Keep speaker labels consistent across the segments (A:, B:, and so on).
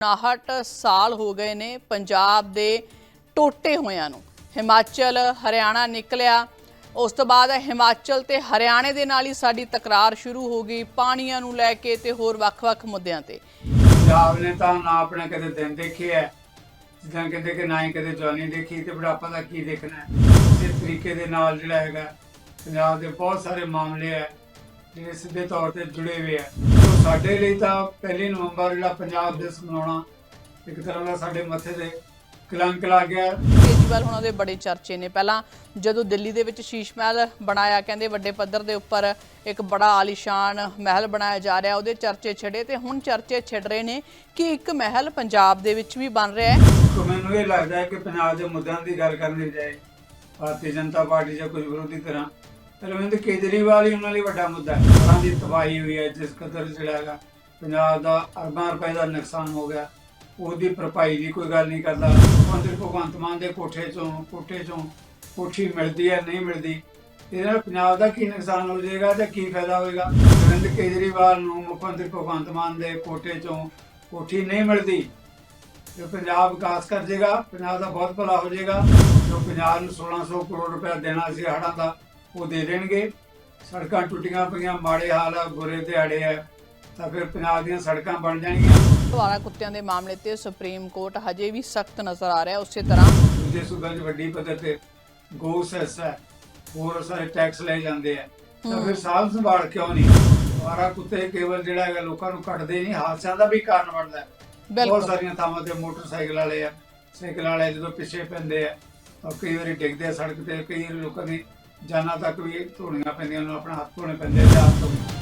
A: 59 ਸਾਲ ਹੋ ਗਏ ਨੇ ਪੰਜਾਬ ਦੇ ਟੋਟੇ ਹੋਇਆਂ ਨੂੰ। ਹਿਮਾਚਲ, ਹਰਿਆਣਾ ਨਿਕਲਿਆ। ਉਸ ਤੋਂ ਬਾਅਦ ਹਿਮਾਚਲ ਤੇ ਹਰਿਆਣੇ ਦੇ ਨਾਲ ਹੀ ਸਾਡੀ ਤਕਰਾਰ ਸ਼ੁਰੂ ਹੋ ਗਈ ਪਾਣੀਆਂ ਨੂੰ ਲੈ ਕੇ ਤੇ ਹੋਰ ਵੱਖ-ਵੱਖ ਮੁੱਦਿਆਂ ਤੇ।
B: ਪੰਜਾਬ ਨੇ ਤਾਂ ਨਾ ਆਪਣੇ ਕਦੇ ਦਿਨ ਦੇਖੇ ਹੈ ਜਿੱਦਾਂ ਕਹਿੰਦੇ ਕਿ ਨਾ ਹੀ ਕਦੇ ਜਵਾਨੀ ਦੇਖੀ ਤੇ ਬੁਢਾਪਾ ਦਾ ਕੀ ਦੇਖਣਾ ਇਸ ਤਰੀਕੇ ਦੇ ਨਾਲ ਜਿਹੜਾ ਹੈਗਾ, ਪੰਜਾਬ ਦੇ ਬਹੁਤ ਸਾਰੇ ਮਾਮਲੇ ਹੈ ਜਿਹੜੇ ਸਿੱਧੇ ਤੌਰ ਤੇ ਜੁੜੇ ਹੋਏ ਹੈ ਸੋ ਸਾਡੇ ਲਈ ਤਾਂ ਪਹਿਲੀ ਨਵੰਬਰ ਜਿਹੜਾ ਪੰਜਾਬ ਦਿਵਸ ਮਨਾਉਣਾ ਇੱਕ ਤਰ੍ਹਾਂ ਦਾ ਸਾਡੇ ਮੱਥੇ ਤੇ ਕਲੰਕ ਲੱਗ ਗਿਆ।
A: ਕੇਜਰੀਵਾਲ ਉਹਨਾਂ ਦੇ ਬੜੇ ਚਰਚੇ ਨੇ। ਪਹਿਲਾਂ ਜਦੋਂ ਦਿੱਲੀ ਦੇ ਵਿੱਚ ਸ਼ੀਸ਼ ਮਹਿਲ ਬਣਾਇਆ ਕਹਿੰਦੇ ਵੱਡੇ ਪੱਧਰ ਦੇ ਉੱਪਰ ਇੱਕ ਬੜਾ ਆਲੀਸ਼ਾਨ ਮਹਿਲ ਬਣਾਇਆ ਜਾ ਰਿਹਾ ਉਹਦੇ ਚਰਚੇ ਛਿੜੇ ਤੇ ਹੁਣ ਚਰਚੇ ਛਿੜ ਰਹੇ ਨੇ ਕਿ ਇੱਕ ਮਹਿਲ ਪੰਜਾਬ ਦੇ ਵਿੱਚ ਵੀ ਬਣ ਰਿਹਾ ਹੈ।
B: ਸੋ ਮੈਨੂੰ ਇਹ ਲੱਗਦਾ ਹੈ ਕਿ ਪੰਜਾਬ ਦੇ ਮੁੱਦਿਆਂ ਦੀ ਗੱਲ ਕਰਨ ਦੀ ਬਜਾਏ ਭਾਰਤੀ ਜਨਤਾ ਪਾਰਟੀ ਜਾਂ ਕੁਝ ਵਿਰੋਧੀ ਤਰ੍ਹਾਂ ਅਰਵਿੰਦ ਕੇਜਰੀਵਾਲ ਹੀ ਉਹਨਾਂ ਲਈ ਵੱਡਾ ਮੁੱਦਾ ਹੈ। ਉਹਨਾਂ ਦੀ ਤਬਾਹੀ ਹੋਈ ਹੈ, ਜਿਸ ਕਦਰ ਜਿਹੜਾ ਹੈਗਾ, ਪੰਜਾਬ ਦਾ ਅਰਬਾਂ ਰੁਪਏ ਦਾ ਨੁਕਸਾਨ ਹੋ ਗਿਆ। ਉਹਦੀ ਭਰਪਾਈ ਦੀ ਕੋਈ ਗੱਲ ਨਹੀਂ ਕਰਦਾ। ਮੰਤਰੀ ਭਗਵੰਤ ਮਾਨ ਦੇ ਕੋਠੇ ਚੋਂ ਕੋਠੇ ਚੋਂ ਕੋਠੀ ਮਿਲਦੀ ਹੈ, ਨਹੀਂ ਮਿਲਦੀ, ਇਹਦੇ ਨਾਲ ਪੰਜਾਬ ਦਾ ਕੀ ਨੁਕਸਾਨ ਹੋ ਜਾਏਗਾ ਤੇ ਕੀ ਫਾਇਦਾ ਹੋਏਗਾ? ਅਰਵਿੰਦ ਕੇਜਰੀਵਾਲ ਨੂੰ ਮੁੱਖ ਮੰਤਰੀ ਭਗਵੰਤ ਮਾਨ ਦੇ ਕੋਠੇ ਚੋਂ ਕੋਠੀ ਨਹੀਂ ਮਿਲਦੀ ਜੋ ਪੰਜਾਬ ਵਿਕਾਸ ਕਰ ਜਾਏਗਾ। ਪੰਜਾਬ ਦਾ ਬਹੁਤ ਭਲਾ ਹੋ ਜਾਏਗਾ। ਜੋ ਪੰਜਾਬ ਨੂੰ 1600 ਕਰੋੜ ਰੁਪਏ ਦੇਣਾ ਸੀ ਹੜ੍ਹਾਂ ਦਾ ਉਹ ਦੇ ਦੇਣਗੇ। ਸੜਕਾਂ ਟੁੱਟੀਆਂ ਪਈਆਂ ਮਾੜੇ ਹਾਲ ਆ ਬੁਰੇ ਦਿਹਾੜੇ ਆ। ਤਾਂ ਫਿਰ ਪੰਜਾਬ ਦੀਆਂ ਸੜਕਾਂ ਬਣ ਜਾਣਗੀਆਂ।
A: ਦੁਆਰਾ ਕੁੱਤਿਆਂ ਦੇ ਮਾਮਲੇ ਤੇ ਸੁਪਰੀਮ ਕੋਰਟ ਹਜੇ ਵੀ ਸਖਤ ਨਜ਼ਰ ਆ ਰਿਹਾ ਉਸੇ ਤਰ੍ਹਾਂ।
B: ਦੂਜੇ ਸੂਬਿਆਂ 'ਚ ਵੱਡੀ ਪੱਧਰ ਤੇ ਗੋ ਸੈਸ ਹੈ। ਹੋਰ ਸਾਰੇ ਟੈਕਸ ਲਏ ਜਾਂਦੇ ਆ। ਤਾਂ ਫਿਰ ਸਾਂਭ ਸੰਭਾਲ ਕਿਉਂ ਨਹੀਂ? ਦੁਆਰਾ ਕੁੱਤੇ ਕੇਵਲ ਜਿਹੜਾ ਹੈਗਾ ਲੋਕਾਂ ਨੂੰ ਕੱਟਦੇ ਨਹੀਂ ਹਾਦਸਿਆਂ ਦਾ ਵੀ ਕਾਰਨ ਬਣਦਾ ਬਹੁਤ ਸਾਰੀਆਂ ਥਾਵਾਂ ਤੇ ਮੋਟਰਸਾਈਕਲ ਵਾਲੇ ਆ। ਸਾਈਕਲ ਵਾਲੇ ਜਦੋਂ ਪਿੱਛੇ ਪੈਂਦੇ ਆ ਤਾਂ ਕਈ ਵਾਰੀ ਡਿੱਗਦੇ ਸੜਕ ਤੇ ਕਈ ਲੋਕਾਂ ਦੀ ਜਾਨਾਂ ਤੱਕ ਵੀ ਧੋਣੀਆਂ ਪੈਂਦੀਆਂ ਨੂੰ ਆਪਣਾ ਹੱਥ ਧੋਣੇ ਪੈਂਦੇ ਆ ਜਾਂ ਹੱਥ ਧੋਣੇ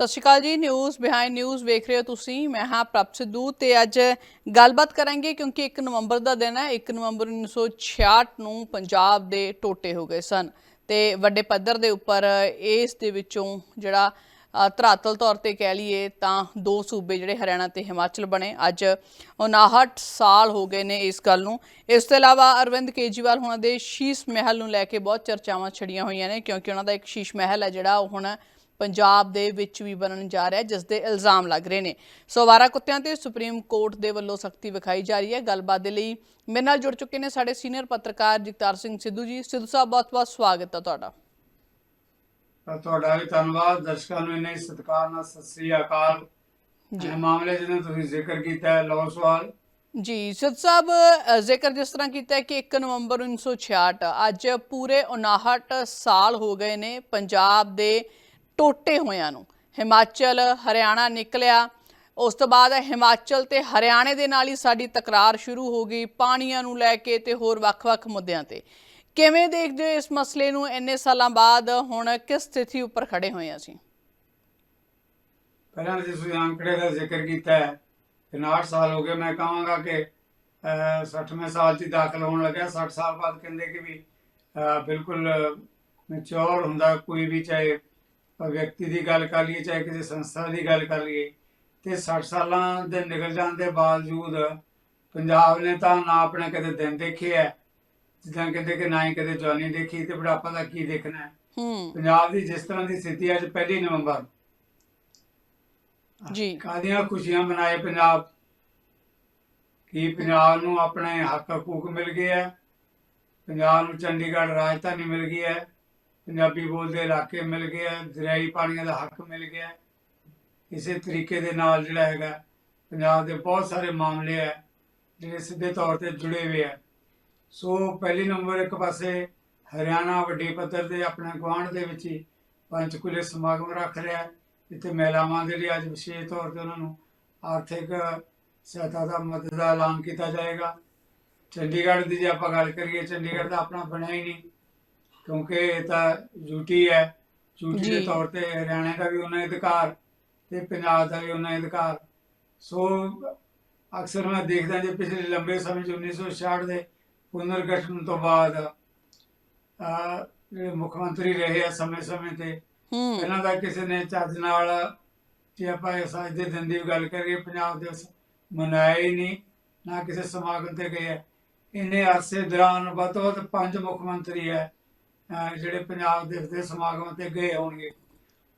A: ਸਤਿ ਸ਼੍ਰੀ ਅਕਾਲ ਜੀ ਨਿਊਜ਼ ਬਿਹਾਈਂਡ ਨਿਊਜ਼ ਵੇਖ ਰਹੇ ਹੋ ਤੁਸੀਂ। ਮੈਂ ਹਾਂ ਪ੍ਰਭ ਸਿੱਧੂ ਤੇ ਅੱਜ ਗੱਲਬਾਤ ਕਰਾਂਗੇ ਕਿਉਂਕਿ 1 ਨਵੰਬਰ ਦਾ ਦਿਨ ਹੈ 1 ਨਵੰਬਰ 1966 ਨੂੰ ਪੰਜਾਬ ਦੇ ਟੋਟੇ ਹੋ ਗਏ ਸਨ। ਤੇ ਵੱਡੇ ਪੱਧਰ ਦੇ ਉੱਪਰ ਇਸ ਦੇ ਵਿੱਚੋਂ ਜਿਹੜਾ ਧਰਾਤਲ ਤੌਰ ਤੇ ਕਹਿ ਲਈਏ ਤਾਂ ਦੋ ਸੂਬੇ ਜਿਹੜੇ ਹਰਿਆਣਾ ਤੇ ਹਿਮਾਚਲ ਬਣੇ। ਅੱਜ 59 ਸਾਲ ਹੋ ਗਏ ਨੇ ਇਸ ਗੱਲ ਨੂੰ। ਇਸ ਤੋਂ ਇਲਾਵਾ ਅਰਵਿੰਦ ਕੇਜਰੀਵਾਲ ਹੁਣਾਂ ਦੇ ਸ਼ੀਸ਼ ਮਹਿਲ ਨੂੰ ਲੈ ਕੇ ਬਹੁਤ ਚਰਚਾਵਾਂ ਛੜੀਆਂ ਹੋਈਆਂ ਨੇ ਕਿਉਂਕਿ ਉਹਨਾਂ ਦਾ ਇੱਕ ਸ਼ੀਸ਼ ਮਹਿਲ ਹੈ ਜਿਹੜਾ ਉਹ ਹੁਣ ਪੰਜਾਬ ਦੇ ਵਿੱਚ ਵੀ ਬਣਨ ਜਾ ਰਿਹਾ ਜਿਸ ਦੇ ਇਲਜ਼ਾਮ ਲੱਗ ਰਹੇ ਨੇ। ਸੋ ਅਵਾਰਾ ਕੁੱਤਿਆਂ ਤੇ ਸੁਪਰੀਮ ਕੋਰਟ ਦੇ ਵੱਲੋਂ ਸਖਤੀ ਵਿਖਾਈ ਜਾ ਰਹੀ ਹੈ। ਗੱਲਬਾਤ ਦੇ ਲਈ ਮੇਰੇ ਨਾਲ ਜੁੜ ਚੁੱਕੇ ਨੇ ਸਾਡੇ ਸੀਨੀਅਰ ਪੱਤਰਕਾਰ ਜਗਤਾਰ ਸਿੰਘ ਸਿੱਧੂ ਜੀ। ਸਿੱਧੂ ਸਾਹਿਬ ਬਹੁਤ-ਬਹੁਤ ਸਵਾਗਤ ਹੈ ਤੁਹਾਡਾ।
B: ਤੁਹਾਡਾ ਵੀ ਧੰਨਵਾਦ। ਦਰਸ਼ਕਾਂ ਨੂੰ ਇੰਨੇ ਸਤਿਕਾਰ ਨਾਲ ਸਤਿ ਸ੍ਰੀ ਅਕਾਲ। ਮਾਮਲੇ ਜਿਹਨਾਂ ਤੁਸੀਂ ਜ਼ਿਕਰ ਕੀਤਾ ਹੈ ਲਓ ਸਵਾਲ।
A: ਜੀ ਸਿੱਧ ਸਾਹਿਬ ਜ਼ਿਕਰ ਜਿਸ ਤਰ੍ਹਾਂ ਕੀਤਾ ਹੈ ਕਿ 1 ਨਵੰਬਰ 1966 ਅੱਜ ਪੂਰੇ 59 ਸਾਲ ਹੋ ਗਏ ਨੇ ਪੰਜਾਬ ਦੇ ਟੋਟੇ ਹੋਇਆਂ ਨੂੰ। ਹਿਮਾਚਲ ਹਰਿਆਣਾ ਨਿਕਲਿਆ। ਉਸ ਤੋਂ ਬਾਅਦ ਹਿਮਾਚਲ ਤੇ ਹਰਿਆਣੇ ਦੇ ਨਾਲ ਹੀ ਸਾਡੀ ਤਕਰਾਰ ਸ਼ੁਰੂ ਹੋ ਗਈ ਪਾਣੀਆਂ ਨੂੰ ਲੈ ਕੇ ਤੇ ਹੋਰ ਵੱਖ-ਵੱਖ ਮੁੱਦਿਆਂ ਤੇ। ਕਿਵੇਂ ਦੇਖਦੇ ਹੋ ਇਸ ਮਸਲੇ ਨੂੰ ਇੰਨੇ ਸਾਲਾਂ ਬਾਅਦ? ਹੁਣ ਕਿਸ ਸਥਿਤੀ ਉੱਪਰ ਖੜੇ ਹੋਏ ਅਸੀਂ?
B: ਪਹਿਲਾਂ ਜਿਸ ਅੰਕੜੇ ਦਾ ਜ਼ਿਕਰ ਕੀਤਾ ਹੈ? 59 ਸਾਲ ਹੋ ਗਏ ਮੈਂ ਕਹਾਂਗਾ ਕਿ ਅਹ, 60ਵੇਂ ਸਾਲ 'ਚ ਦਾਖਲ ਹੋਣ ਲੱਗਿਆ। 60 ਸਾਲ ਬਾਅਦ ਕਹਿੰਦੇ ਕਿ ਵੀ ਬਿਲਕੁਲ ਮੈਚੁਰ ਹੁੰਦਾ ਕੋਈ ਵੀ ਚਾਹੇ ਵਿਅਕਤੀ ਦੀ ਗੱਲ ਕਰ ਲਈਏ ਚਾਹੇ ਕਿਸੇ ਸੰਸਥਾ ਦੀ ਗੱਲ ਕਰ ਲਈਏ ਤੇ 60 ਸਾਲਾਂ ਦੇ ਨਿਕਲ ਜਾਣ ਦੇ ਬਾਵਜੂਦ ਪੰਜਾਬ ਨੇ ਤਾਂ ਨਾ ਆਪਣੇ ਕਦੇ ਦਿਨ ਦੇਖੇ ਹੈ ਜਿੱਦਾਂ ਕਹਿੰਦੇ ਕਿ ਨਾ ਹੀ ਕਦੇ ਜਵਾਨੀ ਦੇਖੀ ਤੇ ਬੁਢਾਪਾ ਦਾ ਕੀ ਦੇਖਣਾ ਹੈ। ਪੰਜਾਬ ਦੀ ਜਿਸ ਤਰ੍ਹਾਂ ਦੀ ਸਥਿਤੀ ਅੱਜ ਪਹਿਲੀ ਨਵੰਬਰ।
A: ਜੀ।
B: ਕਾਦੀਆਂ ਖੁਸ਼ੀਆਂ ਮਨਾਏ ਪੰਜਾਬ? ਕੀ ਪੰਜਾਬ ਨੂੰ ਆਪਣੇ ਹੱਕ ਹਕੂਕ ਮਿਲ ਗਏ ਹੈ ਪੰਜਾਬ ਨੂੰ ਚੰਡੀਗੜ੍ਹ ਰਾਜਧਾਨੀ ਮਿਲ ਗਈ ਹੈ ਪੰਜਾਬੀ ਬੋਲਦੇ ਇਲਾਕੇ ਮਿਲ ਗਏ ਹੈ ਦਰਿਆਈ ਪਾਣੀਆਂ ਦਾ ਹੱਕ ਮਿਲ ਗਿਆ ਇਸੇ ਤਰੀਕੇ ਦੇ ਨਾਲ ਜਿਹੜਾ ਹੈਗਾ, ਪੰਜਾਬ ਦੇ ਬਹੁਤ ਸਾਰੇ ਮਾਮਲੇ ਹੈ ਜਿਹੜੇ ਸਿੱਧੇ ਤੌਰ ਤੇ ਜੁੜੇ ਹੋਏ ਹੈ ਸੋ ਪਹਿਲੀ ਨੰਬਰ ਇੱਕ ਪਾਸੇ ਹਰਿਆਣਾ ਵੱਡੀ ਪੱਧਰ ਤੇ ਆਪਣੇ ਗੁਆਂਢ ਦੇ ਵਿੱਚ ਹੀ ਪੰਚਕੂਲੇ ਸਮਾਗਮ ਰੱਖ ਰਿਹਾ ਇੱਥੇ ਮਹਿਲਾਵਾਂ ਦੇ ਲਈ ਅੱਜ ਵਿਸ਼ੇਸ਼ ਤੌਰ ਤੇ ਉਹਨਾਂ ਨੂੰ ਆਰਥਿਕ ਸਹਾਇਤਾ ਦਾ ਮਦਦ ਦਾ ਐਲਾਨ ਕੀਤਾ ਜਾਏਗਾ। ਚੰਡੀਗੜ੍ਹ ਦੀ ਜੇ ਆਪਾਂ ਗੱਲ ਕਰੀਏ, ਚੰਡੀਗੜ੍ਹ ਦਾ ਆਪਣਾ ਬਣਿਆ ਹੀ ਨਹੀਂ। ਕਿਉਂਕਿ ਇਹ ਤਾਂ ਯੂਟੀ ਹੈ। ਯੂਟੀ ਦੇ
A: ਜੀ।
B: ਤੌਰ ਤੇ ਹਰਿਆਣਾ ਦਾ ਵੀ ਉਹਨਾਂ ਅਧਿਕਾਰ ਤੇ ਪੰਜਾਬ ਦਾ ਵੀ ਉਹਨਾਂ ਅਧਿਕਾਰ। ਸੋ ਅਕਸਰ ਮੈਂ ਦੇਖਦਾ ਜੇ ਪਿਛਲੇ ਲੰਬੇ ਸਮੇਂ 'ਚ 1966 ਦੇ ਪੁਨਰਗਠਨ ਤੋਂ ਬਾਅਦ ਅਹ ਜਿਹੜੇ ਮੁੱਖ ਮੰਤਰੀ ਰਹੇ ਆ ਸਮੇਂ-ਸਮੇਂ ਤੇ
A: ਹੂੰ।
B: ਪਹਿਲਾਂ ਤਾਂ ਕਿਸੇ ਨੇ ਚੱਜ ਨਾਲ ਜੇ ਆਪਾਂ ਇਸ ਅੱਜ ਦੇ ਦਿਨ ਦੀ ਗੱਲ ਕਰੀਏ ਪੰਜਾਬ ਦਿਵਸ ਮਨਾਇਆ ਹੀ ਨਹੀਂ ਨਾ ਕਿਸੇ ਸਮਾਗਮ ਤੇ ਗਏ ਹੈ ਇੰਨੇ ਅਰਸੇ ਦੌਰਾਨ ਵੱਧ ਤੋਂ ਵੱਧ ਪੰਜ ਮੁੱਖ ਮੰਤਰੀ ਹੈ। ਜਿਹੜੇ ਪੰਜਾਬ ਦਿਵਸ ਦੇ ਸਮਾਗਮ ਤੇ ਗਏ ਹੋਣਗੇ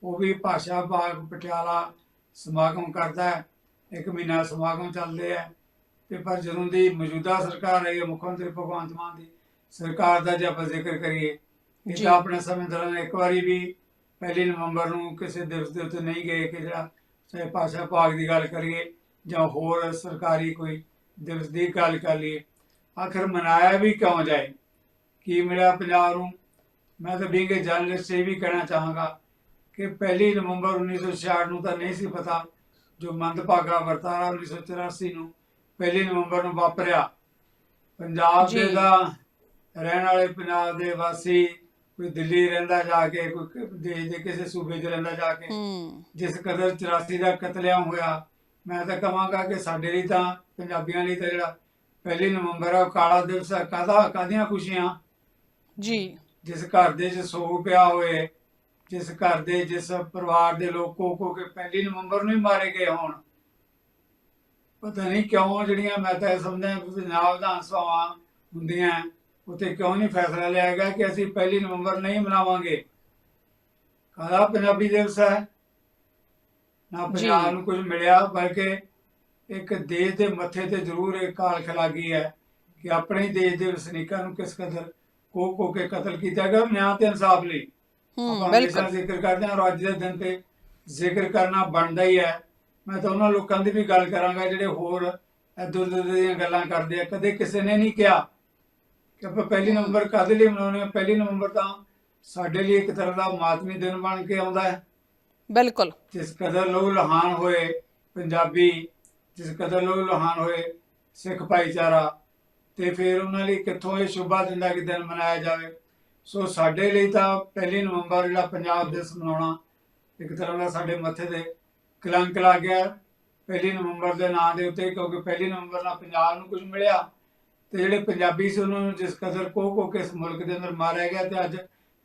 B: ਉਹ ਵੀ ਭਾਸ਼ਾ ਬਾਗ ਪਟਿਆਲਾ ਸਮਾਗਮ ਕਰਦਾ ਹੈ ਇੱਕ ਮਹੀਨਾ ਸਮਾਗਮ ਚੱਲਦੇ ਹੈ। ਤੇ ਪਰ ਜਦੋਂ ਦੀ ਮੌਜੂਦਾ ਸਰਕਾਰ ਆਈ ਹੈ ਮੁੱਖ ਮੰਤਰੀ ਭਗਵੰਤ ਮਾਨ ਦੀ ਸਰਕਾਰ ਦਾ ਜੇ ਆਪਾਂ ਜ਼ਿਕਰ ਕਰੀਏ ਇਹ। ਤਾਂ ਆਪਣੇ ਸਮੇਂ ਦੌਰਾਨ ਇੱਕ ਵਾਰੀ ਵੀ ਪਹਿਲੀ ਨਵੰਬਰ ਨੂੰ ਕਿਸੇ ਦਿਵਸ ਦੇ ਉੱਤੇ ਨਹੀਂ ਗਏ ਕਿ ਜਿਹੜਾ ਚਾਹੇ ਭਾਸ਼ਾ ਵਿਭਾਗ ਦੀ ਗੱਲ ਕਰੀਏ ਜਾਂ ਹੋਰ ਸਰਕਾਰੀ ਕੋਈ ਦਿਵਸ ਦੀ ਗੱਲ ਕਰ ਲਈਏ ਆਖਰ ਮਨਾਇਆ ਵੀ ਕਿਉਂ ਜਾਏ? ਕੀ ਮਿਲਿਆ ਪੰਜਾਬ ਨੂੰ? ਮੈਂ ਤਾਂ ਬਿੰਗੇ ਜਰਨਲਿਸਟ ਇਹ ਵੀ ਕਹਿਣਾ ਚਾਹਾਂਗਾ ਕਿ ਪਹਿਲੀ ਨਵੰਬਰ 1966 ਨੂੰ ਤਾਂ ਨਹੀਂ ਸੀ ਪਤਾ ਜੋ ਮੰਦਭਾਗਾ ਵਰਤਾਰਾ 1984 ਨੂੰ ਪਹਿਲੀ ਨਵੰਬਰ ਨੂੰ ਵਾਪਰਿਆ। ਪੰਜਾਬ ਦੇ। ਦਾ ਰਹਿਣ ਵਾਲੇ ਪੰਜਾਬ ਦੇ ਵਾਸੀ ਕੋਈ ਦਿੱਲੀ ਰਹਿੰਦਾ ਜਾ ਕੇ ਕੋਈ ਦੇਸ਼ ਦੇ ਕਿਸੇ ਸੂਬੇ 'ਚ ਰਹਿੰਦਾ ਜਾ ਕੇ ਜਿਸ ਕਦਰ 84 ਦਾ ਕਤਲੇਆਮ ਹੋਇਆ ਮੈਂ ਤਾਂ ਕਹਾਂਗਾ ਕਿ ਸਾਡੇ ਲਈ ਤਾਂ ਪੰਜਾਬੀਆਂ ਲਈ ਤਾਂ ਜਿਹੜਾ ਪਹਿਲੀ ਨਵੰਬਰ ਆ ਕਾਲਾ ਦਿਵਸ ਆ। ਕਾਹਦਾ ਕਾਹਦੀਆਂ ਖੁਸ਼ੀਆਂ?
A: ਜੀ।
B: ਜਿਸ ਘਰ ਦੇ ਚ ਸੋਗ ਪਿਆ ਹੋਏ ਜਿਸ ਘਰ ਦੇ ਜਿਸ ਪਰਿਵਾਰ ਦੇ ਲੋਕ ਕੋ ਕੋ ਕੇ ਪਹਿਲੀ ਨਵੰਬਰ ਨੂੰ ਹੀ ਮਾਰੇ ਗਏ ਹੋਣ। ਪਤਾ ਨਹੀਂ ਕਿਉਂ ਜਿਹੜੀਆਂ ਮੈਂ ਤਾਂ ਸਮਝਦਾ ਪੰਜਾਬ ਵਿਧਾਨ ਸਭਾਵਾਂ ਹੁੰਦੀਆਂ ਉੱਥੇ ਕਿਉਂ ਨਹੀਂ ਫੈਸਲਾ ਲਿਆ ਗਿਆ ਕਿ ਅਸੀਂ ਪਹਿਲੀ ਨਵੰਬਰ ਨਹੀਂ ਮਨਾਵਾਂਗੇ। ਕਾਹਦਾ ਪੰਜਾਬੀ ਦਿਵਸ ਹੈ? ਨਾ। ਪੰਜਾਬ ਨੂੰ ਕੁਝ ਮਿਲਿਆ ਬਲਕਿ ਇੱਕ ਦੇਸ਼ ਦੇ ਮੱਥੇ ਤੇ ਜ਼ਰੂਰ ਇੱਕ ਕਾਲ ਖਲਾਗੀ ਹੈ ਕਿ ਆਪਣੇ ਦੇਸ਼ ਦੇ ਵਸਨੀਕਾਂ ਨੂੰ ਕਿਸ ਕਦਰ ਕੋ ਕੋ ਕੇ ਕਤਲ ਕੀਤਾ ਗਿਆ ਨਿਆਂ ਤੇ ਇਨਸਾਫ ਲਈ।
A: ਹੂੰ ਬਿਲਕੁਲ।
B: ਜ਼ਿਕਰ ਕਰਦੇ ਹਾਂ ਅੱਜ ਦੇ ਦਿਨ ਤੇ ਜ਼ਿਕਰ ਕਰਨਾ ਬਣਦਾ ਹੀ ਹੈ। ਮੈਂ ਤਾਂ ਉਹਨਾਂ ਲੋਕਾਂ ਦੀ ਵੀ ਗੱਲ ਕਰਾਂਗਾ ਜਿਹੜੇ ਹੋਰ ਇੱਧਰ ਉੱਧਰ ਦੀਆਂ ਗੱਲਾਂ ਕਰਦੇ ਆ। ਕਦੇ ਕਿਸੇ ਨੇ ਨਹੀਂ ਕਿਹਾ ਕਿ ਆਪਾਂ ਪਹਿਲੀ ਨਵੰਬਰ ਕਦੇ ਲਈ ਮਨਾਉਂਦੇ ਹਾਂ? ਪਹਿਲੀ ਨਵੰਬਰ ਤਾਂ ਸਾਡੇ ਲਈ ਇੱਕ ਤਰ੍ਹਾਂ ਦਾ ਮਾਤਮੀ ਦਿਨ ਬਣ ਕੇ ਆਉਂਦਾ ਹੈ।
A: ਬਿਲਕੁਲ।
B: ਜਿਸ ਕਦਰ ਲੋਕ ਲਹਾਨ ਹੋਏ ਪੰਜਾਬੀ ਜਿਸ ਕਦਰ ਲੋਕ ਲਹਾਨ ਹੋਏ ਸਿੱਖ ਭਾਈਚਾਰਾ ਤੇ ਫਿਰ ਉਹਨਾਂ ਲਈ ਕਿੱਥੋਂ ਇਹ ਸ਼ੁਭਾ ਦਿੰਦਾ ਕਿ ਦਿਨ ਮਨਾਇਆ ਜਾਵੇ। ਸੋ ਸਾਡੇ ਲਈ ਤਾਂ ਪਹਿਲੀ ਨਵੰਬਰ ਜਿਹੜਾ ਪੰਜਾਬ ਦਿਵਸ ਮਨਾਉਣਾ ਇੱਕ ਤਰ੍ਹਾਂ ਦਾ ਸਾਡੇ ਮੱਥੇ ਤੇ ਕਲੰਕ ਲੱਗ ਗਿਆ। ਪਹਿਲੀ ਨਵੰਬਰ ਦੇ ਨਾਂ ਦੇ ਉੱਤੇ ਕਿਉਂਕਿ ਪਹਿਲੀ ਨਵੰਬਰ ਨਾਲ ਪੰਜਾਬ ਨੂੰ ਕੁਝ ਮਿਲਿਆ ਤੇ ਜਿਹੜੇ ਪੰਜਾਬੀ ਸੀ ਉਹਨਾਂ ਨੂੰ ਜਿਸ ਕਦਰ ਕੋ ਕੋ ਕੇ ਇਸ ਮੁਲਕ ਦੇ ਅੰਦਰ ਮਾਰਿਆ ਗਿਆ ਤੇ ਅੱਜ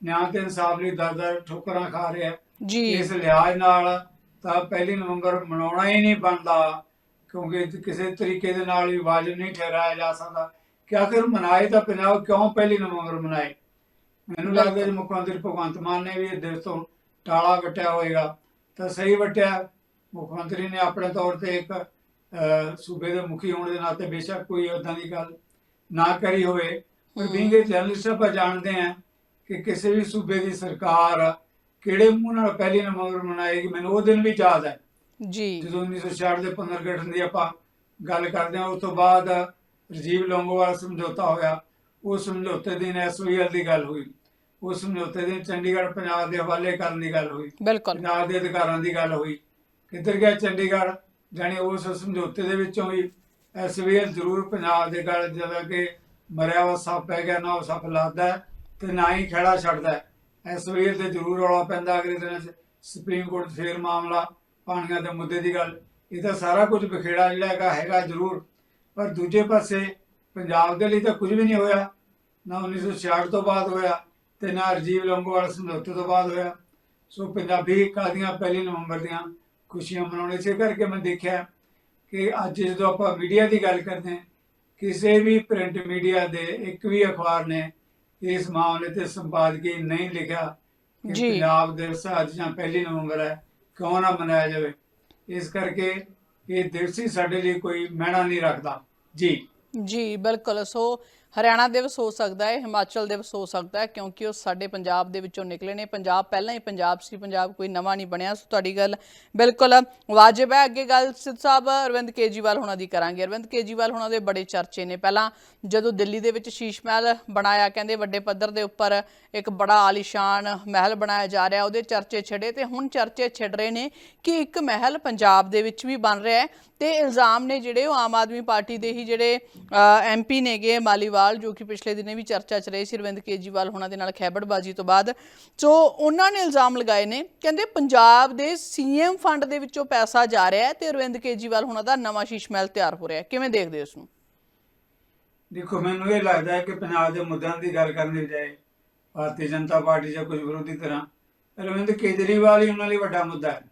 B: ਨਿਆਂ ਤੇ ਇਨਸਾਫ ਲਈ ਦਰ ਦਰ ਠੋਕਰਾਂ ਖਾ ਰਿਹਾ
A: ਜੀ।
B: ਇਸ ਲਿਹਾਜ਼ ਨਾਲ ਤਾਂ ਪਹਿਲੀ ਨਵੰਬਰ ਮਨਾਉਣਾ ਹੀ ਨਹੀਂ ਬਣਦਾ ਕਿਉਂਕਿ ਕਿਸੇ ਤਰੀਕੇ ਦੇ ਨਾਲ ਵੀ ਵਾਜਬ ਨਹੀਂ ਠਹਿਰਾਇਆ ਜਾ ਸਕਦਾ। ਕਿ ਆਖਿਰ ਮਨਾਏ ਤਾਂ ਪੰਜਾਬ ਕਿਉਂ ਪਹਿਲੀ ਨਵੰਬਰ ਮਨਾਏ? ਮੈਨੂੰ ਲੱਗਦਾ ਜੀ ਮੁੱਖ ਮੰਤਰੀ ਭਗਵੰਤ ਮਾਨ ਨੇ ਵੀ ਇਹ ਦਿਵਸ ਤੋਂ ਟਾਲਾ ਵਟਿਆ ਹੋਏਗਾ ਤਾਂ ਸਹੀ ਵਟਿਆ। ਮੁੱਖ ਮੰਤਰੀ ਨੇ ਆਪਣੇ ਤੌਰ ਤੇ ਇੱਕ ਸੂਬੇ ਦੇ ਮੁਖੀ ਹੋਣ ਦੇ ਨਾਤੇ ਬੇਸ਼ੱਕ ਕੋਈ ਓਦਾਂ ਦੀ ਗੱਲ ਨਾ ਕਰੀ ਹੋਵੇ। ਪਰ। ਬੀਂਗੇ ਜਰਨਲਿਸਟ ਆਪਾਂ ਜਾਣਦੇ ਹਾਂ ਕਿ ਕਿਸੇ ਵੀ ਸੂਬੇ ਦੀ ਸਰਕਾਰ ਕਿਹੜੇ ਮੂੰਹ ਨਾਲ ਪਹਿਲੀ ਨਵੰਬਰ ਮਨਾਏਗੀ ਮੈਨੂੰ ਉਹ ਦਿਨ ਵੀ ਯਾਦ ਹੈ।
A: ਜੀ।
B: ਜਦੋਂ 1966 ਦੇ ਪੁਨਰ ਗਠਨ ਦੀ ਆਪਾਂ ਗੱਲ ਕਰਦੇ ਹਾਂ ਉਸ ਤੋਂ ਬਾਅਦ ਰਜੀਵ ਲੋਂਗੋਵਾਲ ਸਮਝੌਤਾ ਹੋਇਆ ਉਸ ਸਮਝੌਤੇ ਦੀ ਐਸਓਐਲ ਦੀ ਗੱਲ ਹੋਈ। ਉਸ ਸਮਝੌਤੇ ਦੀ ਚੰਡੀਗੜ੍ਹ ਪੰਜਾਬ ਦੇ ਹਵਾਲੇ ਕਰਨ ਦੀ ਗੱਲ ਹੋਈ।
A: ਬਿਲਕੁਲ।
B: ਪੰਜਾਬ ਦੇ ਅਧਿਕਾਰਾਂ ਦੀ ਗੱਲ ਹੋਈ। ਕਿੱਧਰ ਗਿਆ ਚੰਡੀਗੜ੍ਹ? ਜਾਣੀ ਉਸ ਸਮਝੌਤੇ ਦੇ ਵਿੱਚੋਂ ਵੀ ਐਸਓਐਲ ਜ਼ਰੂਰ ਪੰਜਾਬ ਦੇ ਗੱਲ ਜਦੋਂ ਕਿ ਮਰਿਆ ਵਾ ਸੱਪ ਪੈ ਗਿਆ ਨਾ ਉਹ ਸੱਪ ਲੱਗਦਾ ਹੈ ਤੇ ਨਾ ਹੀ ਖੜਾ ਛੱਡਦਾ ਹੈ। ਐਸਓਐਲ ਤੇ ਜ਼ਰੂਰ ਰੌਲਾ ਪੈਂਦਾ ਅਗਲੇ ਦਿਨ ਸੁਪਰੀਮ ਕੋਰਟ ਫੇਰ ਮਾਮਲਾ ਪਾਣੀਆਂ ਦੇ ਮੁੱਦੇ ਦੀ ਗੱਲ। ਇਹ ਤਾਂ ਸਾਰਾ ਕੁਝ ਵਿਖੇੜਾ ਜਿਹੜਾ ਹੈਗਾ ਜ਼ਰੂਰ। ਪਰ ਦੂਜੇ ਪਾਸੇ ਪੰਜਾਬ ਦੇ ਲਈ ਤਾਂ ਕੁਝ ਵੀ ਨਹੀਂ ਹੋਇਆ। ਨਾ 1966 ਤੋਂ ਬਾਅਦ ਹੋਇਆ ਤੇ ਨਾ ਰਜੀਵ ਲੰਗੋਵਾਲ ਸਮਝੌਤੇ ਤੋਂ ਬਾਅਦ ਹੋਇਆ। ਸੋ ਪੰਜਾਬੀ ਕਾਦੀਆਂ ਪਹਿਲੀ ਨਵੰਬਰ ਦੀਆਂ ਖੁਸ਼ੀਆਂ ਮਨਾਉਣੇ ਇਸੇ ਕਰਕੇ ਮੈਂ ਦੇਖਿਆ ਕਿ ਅੱਜ ਜਦੋਂ ਆਪਾਂ ਮੀਡੀਆ ਦੀ ਗੱਲ ਕਰਦੇ ਹਾਂ ਕਿਸੇ ਵੀ ਪ੍ਰਿੰਟ ਮੀਡੀਆ ਦੇ ਇੱਕ ਵੀ ਅਖਬਾਰ ਨੇ ਇਸ ਮਾਮਲੇ ਤੇ ਸੰਪਾਦਕੀ ਨਹੀਂ ਲਿਖਿਆ ਕਿ। ਪੰਜਾਬ ਦਿਵਸ ਅੱਜ ਜਾਂ ਪਹਿਲੀ ਨਵੰਬਰ ਹੈ ਕਿਉਂ ਨਾ ਮਨਾਇਆ ਜਾਵੇ। ਇਸ ਕਰਕੇ ਇਹ ਦਿਵਸ ਹੀ ਸਾਡੇ ਲਈ ਕੋਈ ਮਹਿਣਾ ਨਹੀਂ ਰੱਖਦਾ। ਜੀ।
A: ਜੀ ਬਿਲਕੁਲ। ਸੋ ਹਰਿਆਣਾ ਦਿਵਸ ਹੋ ਸਕਦਾ ਹੈ, ਹਿਮਾਚਲ ਦਿਵਸ ਹੋ ਸਕਦਾ ਹੈ, ਕਿਉਂਕਿ ਉਹ ਸਾਡੇ ਪੰਜਾਬ ਦੇ ਵਿੱਚੋਂ ਨਿਕਲੇ ਨੇ। ਪੰਜਾਬ, ਪਹਿਲਾਂ ਹੀ ਪੰਜਾਬ ਸੀ, ਪੰਜਾਬ ਕੋਈ ਨਵਾਂ ਨਹੀਂ ਬਣਿਆ। ਸੋ ਤੁਹਾਡੀ ਗੱਲ ਬਿਲਕੁਲ ਵਾਜਬ ਹੈ। ਅੱਗੇ ਗੱਲ ਸਿੱਧ ਸਾਹਿਬ, ਅਰਵਿੰਦ ਕੇਜੀਵਾਲ ਹੁਣਾਂ ਦੀ ਕਰਾਂਗੇ। ਅਰਵਿੰਦ ਕੇਜੀਵਾਲ ਹੋਣਾ ਦੇ ਬੜੇ ਚਰਚੇ ਨੇ। ਪਹਿਲਾਂ ਜਦੋਂ ਦਿੱਲੀ ਦੇ ਵਿੱਚ ਸ਼ੀਸ਼ ਮਹਿਲ ਬਣਾਇਆ, ਕਹਿੰਦੇ ਵੱਡੇ ਪੱਧਰ ਦੇ ਉੱਪਰ ਇੱਕ ਬੜਾ ਆਲੀਸ਼ਾਨ ਮਹਿਲ ਬਣਾਇਆ ਜਾ ਰਿਹਾ, ਉਹਦੇ ਚਰਚੇ ਛਿੜੇ ਤੇ ਹੁਣ ਚਰਚੇ ਛਿੜ ਰਹੇ ਨੇ ਕਿ ਇੱਕ ਮਹਿਲ ਪੰਜਾਬ ਦੇ ਵਿੱਚ ਵੀ ਬਣ ਰਿਹਾ ਹੈ ਤੇ ਇਲਜ਼ਾਮ ਨੇ ਜਿਹੜੇ ਉਹ ਆਮ ਆਦਮੀ ਪਾਰਟੀ ਦੇ ਹੀ ਜਿਹੜੇ ਐਮਪੀ ਨੇਗੇ ਮਾਲੀਵਾਲ ਜੋ ਕਿ ਪਿਛਲੇ ਦਿਨੇ ਵੀ ਚਰਚਾ ਚ ਰਹੇ ਸੀ ਅਰਵਿੰਦ ਕੇਜੀਵਾਲ ਹੋਣਾ ਦੇ ਨਾਲ ਖੈਬੜਬਾਜੀ ਤੋਂ ਬਾਅਦ। ਸੋ ਉਹਨਾਂ ਨੇ ਇਲਜ਼ਾਮ ਲਗਾਏ ਨੇ ਕਹਿੰਦੇ ਪੰਜਾਬ ਦੇ ਸੀਐਮ ਫੰਡ ਦੇ ਵਿੱਚੋਂ ਪੈਸਾ ਜਾ ਰਿਹਾ ਹੈ ਤੇ ਅਰਵਿੰਦ ਕੇਜੀਵਾਲ ਹੋਣਾ ਦਾ ਨਵਾਂ ਸ਼ੀਸ਼ ਮਹਿਲ ਤਿਆਰ ਹੋ ਰਿਹਾ ਹੈ। ਕਿਵੇਂ ਦੇਖਦੇ ਹੋ ਇਸ ਨੂੰ?
B: ਦੇਖੋ ਮੈਨੂੰ ਇਹ ਲੱਗਦਾ ਹੈ ਕਿ ਪੰਜਾਬ ਦੇ ਮੁੱਦਿਆਂ ਦੀ ਗੱਲ ਕਰਨ ਦੀ ਬਜਾਏ ਭਾਰਤੀ ਜਨਤਾ ਪਾਰਟੀ ਜਾਂ ਕੁਝ ਵਿਰੋਧੀ ਤਰ੍ਹਾਂ ਰਵਿੰਦਰ ਕੇਜਰੀਵਾਲ ਹੀ ਉਹਨਾਂ ਲਈ ਵੱਡਾ ਮੁੱਦਾ ਹੈ।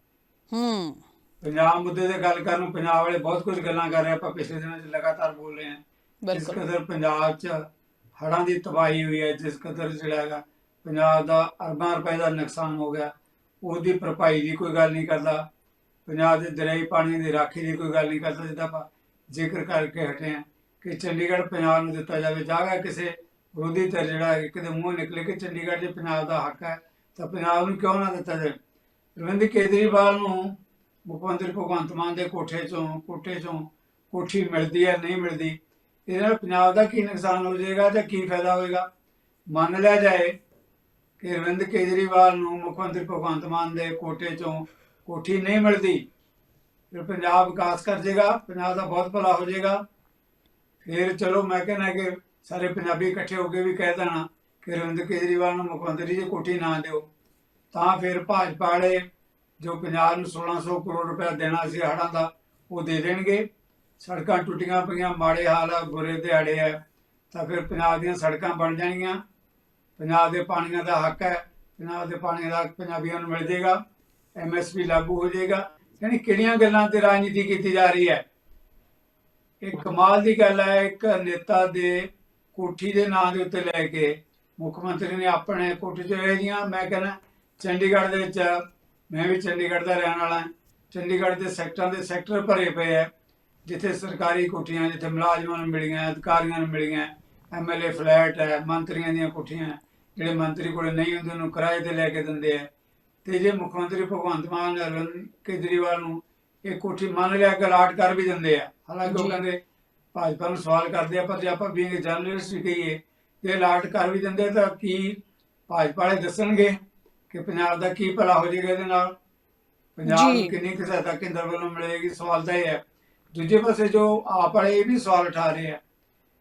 A: ਹੂੰ।
B: ਪੰਜਾਬ ਮੁੱਦੇ ਤੇ ਗੱਲ ਕਰਨ ਨੂੰ ਪੰਜਾਬ ਵਾਲੇ ਬਹੁਤ ਕੁਝ ਗੱਲਾਂ ਕਰ ਰਹੇ ਆਪਾਂ ਪਿਛਲੇ ਦਿਨਾਂ 'ਚ ਲਗਾਤਾਰ ਬੋਲ ਰਹੇ ਹਾਂ ਜਿਸ
A: ਬਿਲਕੁਲ।
B: ਕਦਰ ਪੰਜਾਬ 'ਚ ਹੜ੍ਹਾਂ ਦੀ ਤਬਾਹੀ ਹੋਈ ਹੈ ਜਿਸ ਕਦਰ ਜਿਹੜਾ ਹੈਗਾ ਪੰਜਾਬ ਦਾ ਅਰਬਾਂ ਰੁਪਏ ਦਾ ਨੁਕਸਾਨ ਹੋ ਗਿਆ ਉਹਦੀ ਭਰਪਾਈ ਦੀ ਕੋਈ ਗੱਲ ਨਹੀਂ ਕਰਦਾ। ਪੰਜਾਬ ਦੇ ਦਰਿਆਈ ਪਾਣੀ ਦੀ ਰਾਖੀ ਦੀ ਕੋਈ ਗੱਲ ਨਹੀਂ ਕਰਦਾ ਜਿੱਦਾਂ ਆਪਾਂ ਜ਼ਿਕਰ ਕਰਕੇ ਹਟੇ ਹਾਂ ਕਿ ਚੰਡੀਗੜ੍ਹ ਪੰਜਾਬ ਨੂੰ ਦਿੱਤਾ ਜਾਵੇ। ਜਾਗਾ ਕਿਸੇ ਵਿਰੋਧੀ ਧਿਰ ਜਿਹੜਾ ਹੈ ਕਿਤੇ ਮੂੰਹ ਨਿਕਲੇ ਕਿ ਚੰਡੀਗੜ੍ਹ ਜੇ ਪੰਜਾਬ ਦਾ ਹੱਕ ਹੈ ਤਾਂ ਪੰਜਾਬ ਨੂੰ ਕਿਉਂ ਨਾ ਦਿੱਤਾ ਜਾਵੇ? ਅਰਵਿੰਦ ਕੇਜਰੀਵਾਲ ਨੂੰ ਮੁੱਖ ਮੰਤਰੀ ਭਗਵੰਤ ਮਾਨ ਦੇ ਕੋਠੇ ਚੋਂ ਕੋਠੇ ਚੋਂ ਕੋਠੀ ਮਿਲਦੀ ਹੈ ਨਹੀਂ ਮਿਲਦੀ ਇਹਦੇ ਨਾਲ ਪੰਜਾਬ ਦਾ ਕੀ ਨੁਕਸਾਨ ਹੋ ਜਾਏਗਾ ਤੇ ਕੀ ਫਾਇਦਾ ਹੋਏਗਾ? ਮੰਨ ਲਿਆ ਜਾਏ ਕਿ ਅਰਵਿੰਦ ਕੇਜਰੀਵਾਲ ਨੂੰ ਮੁੱਖ ਮੰਤਰੀ ਭਗਵੰਤ ਮਾਨ ਦੇ ਕੋਟੇ ਚੋਂ ਕੋਠੀ ਨਹੀਂ ਮਿਲਦੀ, ਫਿਰ ਪੰਜਾਬ ਵਿਕਾਸ ਕਰ ਜਾਏਗਾ ਪੰਜਾਬ ਦਾ ਬਹੁਤ ਭਲਾ ਹੋ ਜਾਏਗਾ ਫਿਰ ਚਲੋ ਮੈਂ ਕਹਿੰਦਾ ਕਿ ਸਾਰੇ ਪੰਜਾਬੀ ਇਕੱਠੇ ਹੋ ਕੇ ਵੀ ਕਹਿ ਦੇਣਾ ਕਿ ਅਰਵਿੰਦ ਕੇਜਰੀਵਾਲ ਨੂੰ ਮੁੱਖ ਮੰਤਰੀ ਜੀ ਕੋਠੀ ਨਾ ਦਿਓ। ਤਾਂ ਫਿਰ ਭਾਜਪਾ ਵਾਲੇ ਜੋ ਪੰਜਾਬ ਨੂੰ 1600 ਕਰੋੜ ਰੁਪਏ ਦੇਣਾ ਸੀ ਹੜ੍ਹਾਂ ਦਾ, ਉਹ ਦੇ ਦੇਣਗੇ। ਸੜਕਾਂ ਟੁੱਟੀਆਂ ਪਈਆਂ, ਮਾੜੇ ਹਾਲ ਆ, ਬੁਰੇ ਦਿਹਾੜੇ ਆ। ਤਾਂ ਫਿਰ ਪੰਜਾਬ ਦੀਆਂ ਸੜਕਾਂ ਬਣ ਜਾਣਗੀਆਂ। ਪੰਜਾਬ ਦੇ ਪਾਣੀਆਂ ਦਾ ਹੱਕ ਹੈ। ਪੰਜਾਬ ਦੇ ਪਾਣੀ ਦਾ ਪੰਜਾਬੀਆਂ ਨੂੰ ਮਿਲ ਜਾਏਗਾ। ਐਮਐਸਪੀ ਲਾਗੂ ਹੋ ਜਾਏਗਾ। ਯਾਨੀ ਕਿਹੜੀਆਂ ਗੱਲਾਂ ਤੇ ਰਾਜਨੀਤੀ ਕੀਤੀ ਜਾ ਰਹੀ ਹੈ? ਇਹ ਕਮਾਲ ਦੀ ਗੱਲ ਹੈ। ਇੱਕ ਨੇਤਾ ਦੇ ਕੋਠੀ ਦੇ ਨਾਂ ਦੇ ਉੱਤੇ ਲੈ ਕੇ ਮੁੱਖ ਮੰਤਰੀ ਨੇ ਆਪਣੇ ਕੋਠੀ 'ਚ ਇਹ ਜੀਆਂ ਮੈਂ ਕਹਿੰਦਾ, ਚੰਡੀਗੜ੍ਹ ਦੇ ਵਿੱਚ ਮੈਂ ਵੀ ਚੰਡੀਗੜ੍ਹ ਦਾ ਰਹਿਣ ਵਾਲਾ ਚੰਡੀਗੜ੍ਹ ਦੇ ਸੈਕਟਰਾਂ ਦੇ ਸੈਕਟਰ ਭਰੇ ਪਏ ਆ ਜਿੱਥੇ ਸਰਕਾਰੀ ਕੋਠੀਆਂ ਜਿੱਥੇ ਮੁਲਾਜ਼ਮਾਂ ਨੂੰ ਮਿਲੀਆਂ ਅਧਿਕਾਰੀਆਂ ਨੂੰ ਮਿਲੀਆਂ ਐਮਐਲਏ ਫਲੈਟ ਹੈ ਮੰਤਰੀਆਂ ਦੀਆਂ ਕੋਠੀਆਂ ਜਿਹੜੇ ਮੰਤਰੀ ਕੋਲੇ ਨਹੀਂ ਹੁੰਦੇ ਉਹਨੂੰ ਕਿਰਾਏ ਤੇ ਲੈ ਕੇ ਦਿੰਦੇ ਆ ਤੇ ਜੇ ਮੁੱਖ ਮੰਤਰੀ ਭਗਵੰਤ ਮਾਨ ਅਰਵਿੰਦ ਕੇਜਰੀਵਾਲ ਨੂੰ ਇਹ ਕੋਠੀ ਮੰਨ ਲਿਆ ਕਿ ਅਲਾਟ ਕਰ ਵੀ ਦਿੰਦੇ ਆ ਹਾਲਾਂਕਿ ਉਹ
A: ਜੀ।
B: ਕਹਿੰਦੇ ਭਾਜਪਾ ਨੂੰ ਸਵਾਲ ਕਰਦੇ ਆ ਪਰ ਜੇ ਆਪਾਂ ਬੀਇੰਗ ਜਰਨਲਿਸਟ ਵੀ ਕਹੀਏ ਤੇ ਅਲਾਟ ਕਰ ਵੀ ਦਿੰਦੇ ਤਾਂ ਕੀ ਭਾਜਪਾ ਵਾਲੇ ਦੱਸਣਗੇ ਕਿ ਪੰਜਾਬ ਦਾ ਕੀ ਭਲਾ ਹੋ ਜਾਏਗਾ ਇਹਦੇ ਨਾਲ ਪੰਜਾਬ
A: ਜੀ।
B: ਨੂੰ ਕਿੰਨੀ ਕੁ ਸਹਾਇਤਾ ਕੇਂਦਰ ਵੱਲੋਂ ਮਿਲੇਗੀ ਸਵਾਲ ਤਾਂ ਇਹ ਹੈ ਦੂਜੇ ਪਾਸੇ ਜੋ ਆਪ ਵਾਲੇ ਇਹ ਵੀ ਸਵਾਲ ਉਠਾ ਰਹੇ ਆ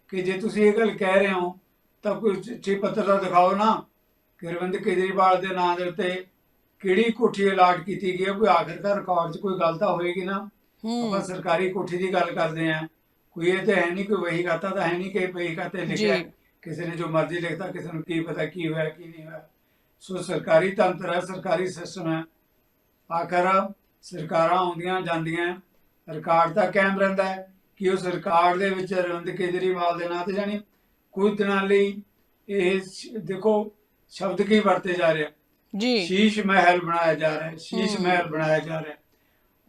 B: ਕਿ ਜੇ ਤੁਸੀਂ ਇਹ ਗੱਲ ਕਹਿ ਰਹੇ ਹੋ ਤਾਂ ਕੋਈ ਚਿੱਠੀ ਪੱਤਰ ਦਾ ਦਿਖਾਓ ਨਾ ਕਿ ਅਰਵਿੰਦ ਕੇਜਰੀਵਾਲ ਦੇ ਨਾਂ ਦੇ ਉੱਤੇ ਕਿਹੜੀ ਕੋਠੀ ਅਲਾਟ ਕੀਤੀ ਗਈ ਹੈ ਕੋਈ ਆਖਿਰਕਾਰ ਰਿਕਾਰਡ 'ਚ ਕੋਈ ਗੱਲ ਤਾਂ ਹੋਏਗੀ ਨਾ? ਆਪਾਂ ਸਰਕਾਰੀ ਕੋਠੀ ਦੀ ਗੱਲ ਕਰਦੇ ਆ ਕੋਈ ਇਹ ਤੇ ਹੈ ਨਹੀਂ ਕੋਈ ਵਹੀ ਖਾਤਾ ਤਾਂ ਹੈ ਨਹੀਂ ਕਿ ਵਹੀ ਖਾਤੇ ਲਿਖਿਆ। ਕਿਸੇ ਨੇ ਜੋ ਮਰਜ਼ੀ ਲਿਖਤਾ ਕਿਸੇ ਨੂੰ ਕੀ ਪਤਾ ਕੀ ਹੋਇਆ ਕੀ ਨਹੀਂ ਹੋਇਆ। ਸੋ ਸਰਕਾਰੀ ਤੰਤਰ ਹੈ ਸਰਕਾਰੀ ਸਿਸਟਮ ਹੈ। ਆਖਰ ਸਰਕਾਰਾਂ ਆਉਂਦੀਆਂ ਜਾਂਦੀਆਂ ਰਿਕਾਰਡ ਤਾਂ ਕਾਇਮ ਰਹਿੰਦਾ ਹੈ ਕਿ ਉਸ ਰਿਕਾਰਡ ਦੇ ਵਿੱਚ ਅਰਵਿੰਦ ਕੇਜਰੀਵਾਲ ਦੇ ਨਾਂ ਤੇ ਜਾਣੀ ਕੁਝ ਦਿਨਾਂ ਲਈ ਇਹ ਦੇਖੋ ਸ਼ਬਦ ਕੀ ਵਰਤੇ ਜਾ ਰਿਹਾ
A: ਜੀ।
B: ਸ਼ੀਸ਼ ਮਹਿਲ ਬਣਾਇਆ ਜਾ ਰਿਹਾ ਹੈ ਸ਼ੀਸ਼। ਮਹਿਲ ਬਣਾਇਆ ਜਾ ਰਿਹਾ ਹੈ।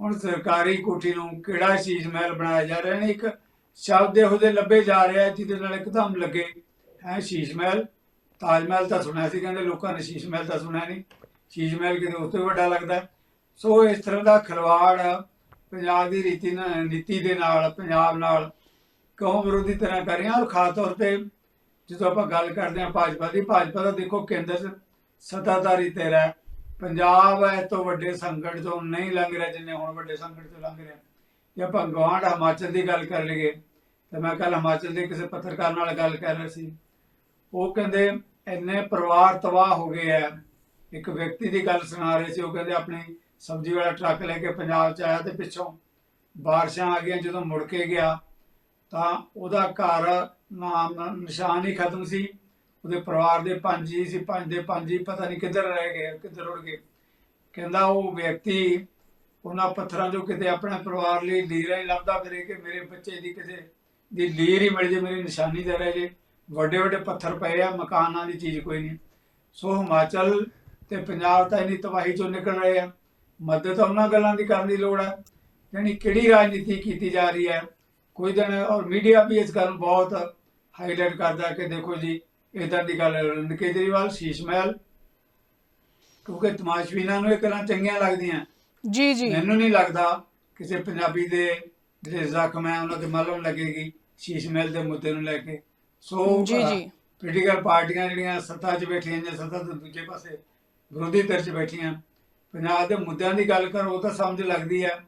B: ਹੁਣ ਸਰਕਾਰੀ ਕੋਠੀ ਨੂੰ ਕਿਹੜਾ ਸ਼ੀਸ਼ ਮਹਿਲ ਬਣਾਇਆ ਜਾ ਰਿਹਾ ਹੈ? ਇੱਕ ਸ਼ਬਦ ਇਹੋ ਜਿਹੇ ਲੱਭੇ ਜਾ ਰਿਹਾ ਜਿਹਦੇ ਨਾਲ ਇੱਕਦਮ ਲੱਗੇ। ਹੈ ਸ਼ੀਸ਼ ਮਹਿਲ। ਤਾਜ ਮਹਿਲ ਤਾਂ ਸੁਣਿਆ ਸੀ ਕਹਿੰਦੇ ਲੋਕਾਂ ਨੇ ਸ਼ੀਸ਼ ਮਹਿਲ ਤਾਂ ਸੁਣਿਆ ਨਹੀਂ। ਸ਼ੀਸ਼ ਮਹਿਲ ਕਿਤੇ ਉਸ ਤੋਂ ਵੱਡਾ ਲੱਗਦਾ। ਸੋ ਇਸ ਤਰ੍ਹਾਂ ਦਾ ਖਿਲਵਾੜ ਪੰਜਾਬ ਦੀ ਰੀਤੀ ਨਾਲ ਨੀਤੀ ਦੇ ਨਾਲ, ਪੰਜਾਬ ਨਾਲ ਕੌਮ ਵਿਰੋਧੀ ਤਰ੍ਹਾਂ ਕਰ ਰਹੀਆਂ। ਔਰ ਖਾਸ ਤੌਰ ਤੇ ਜਦੋਂ ਆਪਾਂ ਗੱਲ ਕਰਦੇ ਹਾਂ ਭਾਜਪਾ ਦੀ, ਭਾਜਪਾ ਦਾ ਦੇਖੋ ਕੇਂਦਰ ਸੱਤਾਧਾਰੀ ਤੇਰਾ ਪੰਜਾਬ ਹੈ ਤੋਂ ਵੱਡੇ ਸੰਕਟ ਤੋਂ ਨਹੀਂ ਲੰਘ ਰਿਹਾ, ਜਿੰਨੇ ਹੁਣ ਵੱਡੇ ਸੰਕਟ ਤੋਂ ਲੰਘ ਰਿਹਾ। ਜੇ ਆਪਾਂ ਗਵਾਂਢ ਹਿਮਾਚਲ ਦੀ ਗੱਲ ਕਰ ਲਈਏ, ਤਾਂ ਮੈਂ ਕੱਲ ਹਿਮਾਚਲ ਦੇ ਕਿਸੇ ਪੱਤਰਕਾਰ ਨਾਲ ਗੱਲ ਕਰ ਰਿਹਾ ਸੀ। ਉਹ ਕਹਿੰਦੇ, ਇੰਨੇ ਪਰਿਵਾਰ ਤਬਾਹ ਹੋ ਗਏ ਆ ਇੱਕ ਵਿਅਕਤੀ ਦੀ ਗੱਲ ਸੁਣਾ ਰਹੇ ਸੀ, ਉਹ ਕਹਿੰਦੇ, ਆਪਣੀ ਸਬਜ਼ੀ ਵਾਲਾ ਟਰੱਕ ਲੈ ਕੇ ਪੰਜਾਬ ਚ ਆਇਆ ਤੇ ਪਿੱਛੋਂ ਬਾਰਿਸ਼ਾਂ ਆ ਗਈਆਂ, ਜਦੋਂ ਮੁੜ ਕੇ ਗਿਆ, ਤਾਂ ਉਹਦਾ ਘਰ ਨਾਮ ਨਿਸ਼ਾਨ ਹੀ ਖਤਮ ਸੀ। ਉਹਦੇ ਪਰਿਵਾਰ ਦੇ ਪੰਜ ਜੀ ਸੀ, ਪੰਜ ਦੇ ਪੰਜ ਹੀ, ਪਤਾ ਨਹੀਂ ਕਿੱਧਰ ਰਹਿ ਗਏ, ਕਿੱਧਰ ਉੜ ਗਏ। ਕਹਿੰਦਾ ਉਹ ਵਿਅਕਤੀ ਉਹਨਾਂ ਪੱਥਰਾਂ ਚੋਂ ਕਿਤੇ ਆਪਣੇ ਪਰਿਵਾਰ ਲਈ ਲੀਰਾ ਹੀ ਲੱਭਦਾ ਫਿਰੇ ਕਿ ਮੇਰੇ ਬੱਚੇ ਦੀ ਕਿਸੇ ਦੀ ਲੀਰ ਹੀ ਮਿਲ ਜੇ, ਮੇਰੀ ਨਿਸ਼ਾਨੀ ਦੇ ਰਹਿ ਜੇ। ਵੱਡੇ ਵੱਡੇ ਪੱਥਰ ਪਏ ਆ, ਮਕਾਨਾਂ ਦੀ ਚੀਜ਼ ਕੋਈ ਨਹੀਂ ਸੋ ਹਿਮਾਚਲ ਤੇ ਪੰਜਾਬ ਤਾਂ ਇੰਨੀ ਤਬਾਹੀ ਚੋਂ ਨਿਕਲ ਰਹੇ ਆ। ਮਦਦ ਉਹਨਾਂ ਗੱਲਾਂ ਦੀ ਕਰਨ ਦੀ ਲੋੜ ਹੈ। ਯਾਨੀ ਕਿਹੜੀ ਰਾਜਨੀਤੀ ਕੀਤੀ ਜਾ ਰਹੀ ਹੈ। ਕੋਈ ਦਿਨ ਔਰ ਮੀਡੀਆ ਵੀ ਇਸ ਗੱਲ ਬਹੁਤ ਹਾਈਲਾਈਟ ਕਰਦਾ ਕਿ ਦੇਖੋ ਜੀ ਇਦਾਂ ਦੀ ਗੱਲ ਅਰਵਿੰਦ ਕੇਜਰੀਵਾਲ ਸ਼ੀਸ਼ ਮਹਿਲ ਕਿਉਂਕਿ ਤਮਾਸ਼ਬੀਨਾਂ ਨੂੰ ਇਹ ਗੱਲਾਂ ਚੰਗੀਆਂ ਲੱਗਦੀਆਂ।
A: ਜੀ ਜੀ।
B: ਮੈਨੂੰ ਨਹੀਂ ਲੱਗਦਾ ਕਿਸੇ ਪੰਜਾਬੀ ਦੇ ਜਿਹੜੇ ਜ਼ਖਮ ਹੈ ਉਹਨਾਂ ਤੇ ਮਲਮ ਲੱਗੇਗੀ ਸ਼ੀਸ਼ ਮਹਿਲ ਦੇ ਮੁੱਦੇ ਨੂੰ ਲੈ ਕੇ। ਸੋ
A: ਜੀ, ਜੀ।
B: ਪੋਲੀਟੀਕਲ ਪਾਰਟੀਆਂ ਜਿਹੜੀਆਂ ਸੱਤਾ 'ਚ ਬੈਠੀਆਂ ਜਾਂ ਸੱਤਾ ਤੋਂ ਦੂਜੇ ਪਾਸੇ ਵਿਰੋਧੀ ਧਿਰ 'ਚ ਬੈਠੀਆਂ ਪੰਜਾਬ ਦੇ ਮੁੱਦਿਆਂ ਦੀ ਗੱਲ ਕਰੋ, ਉਹ ਤਾਂ ਸਮਝ ਲੱਗਦੀ ਹੈ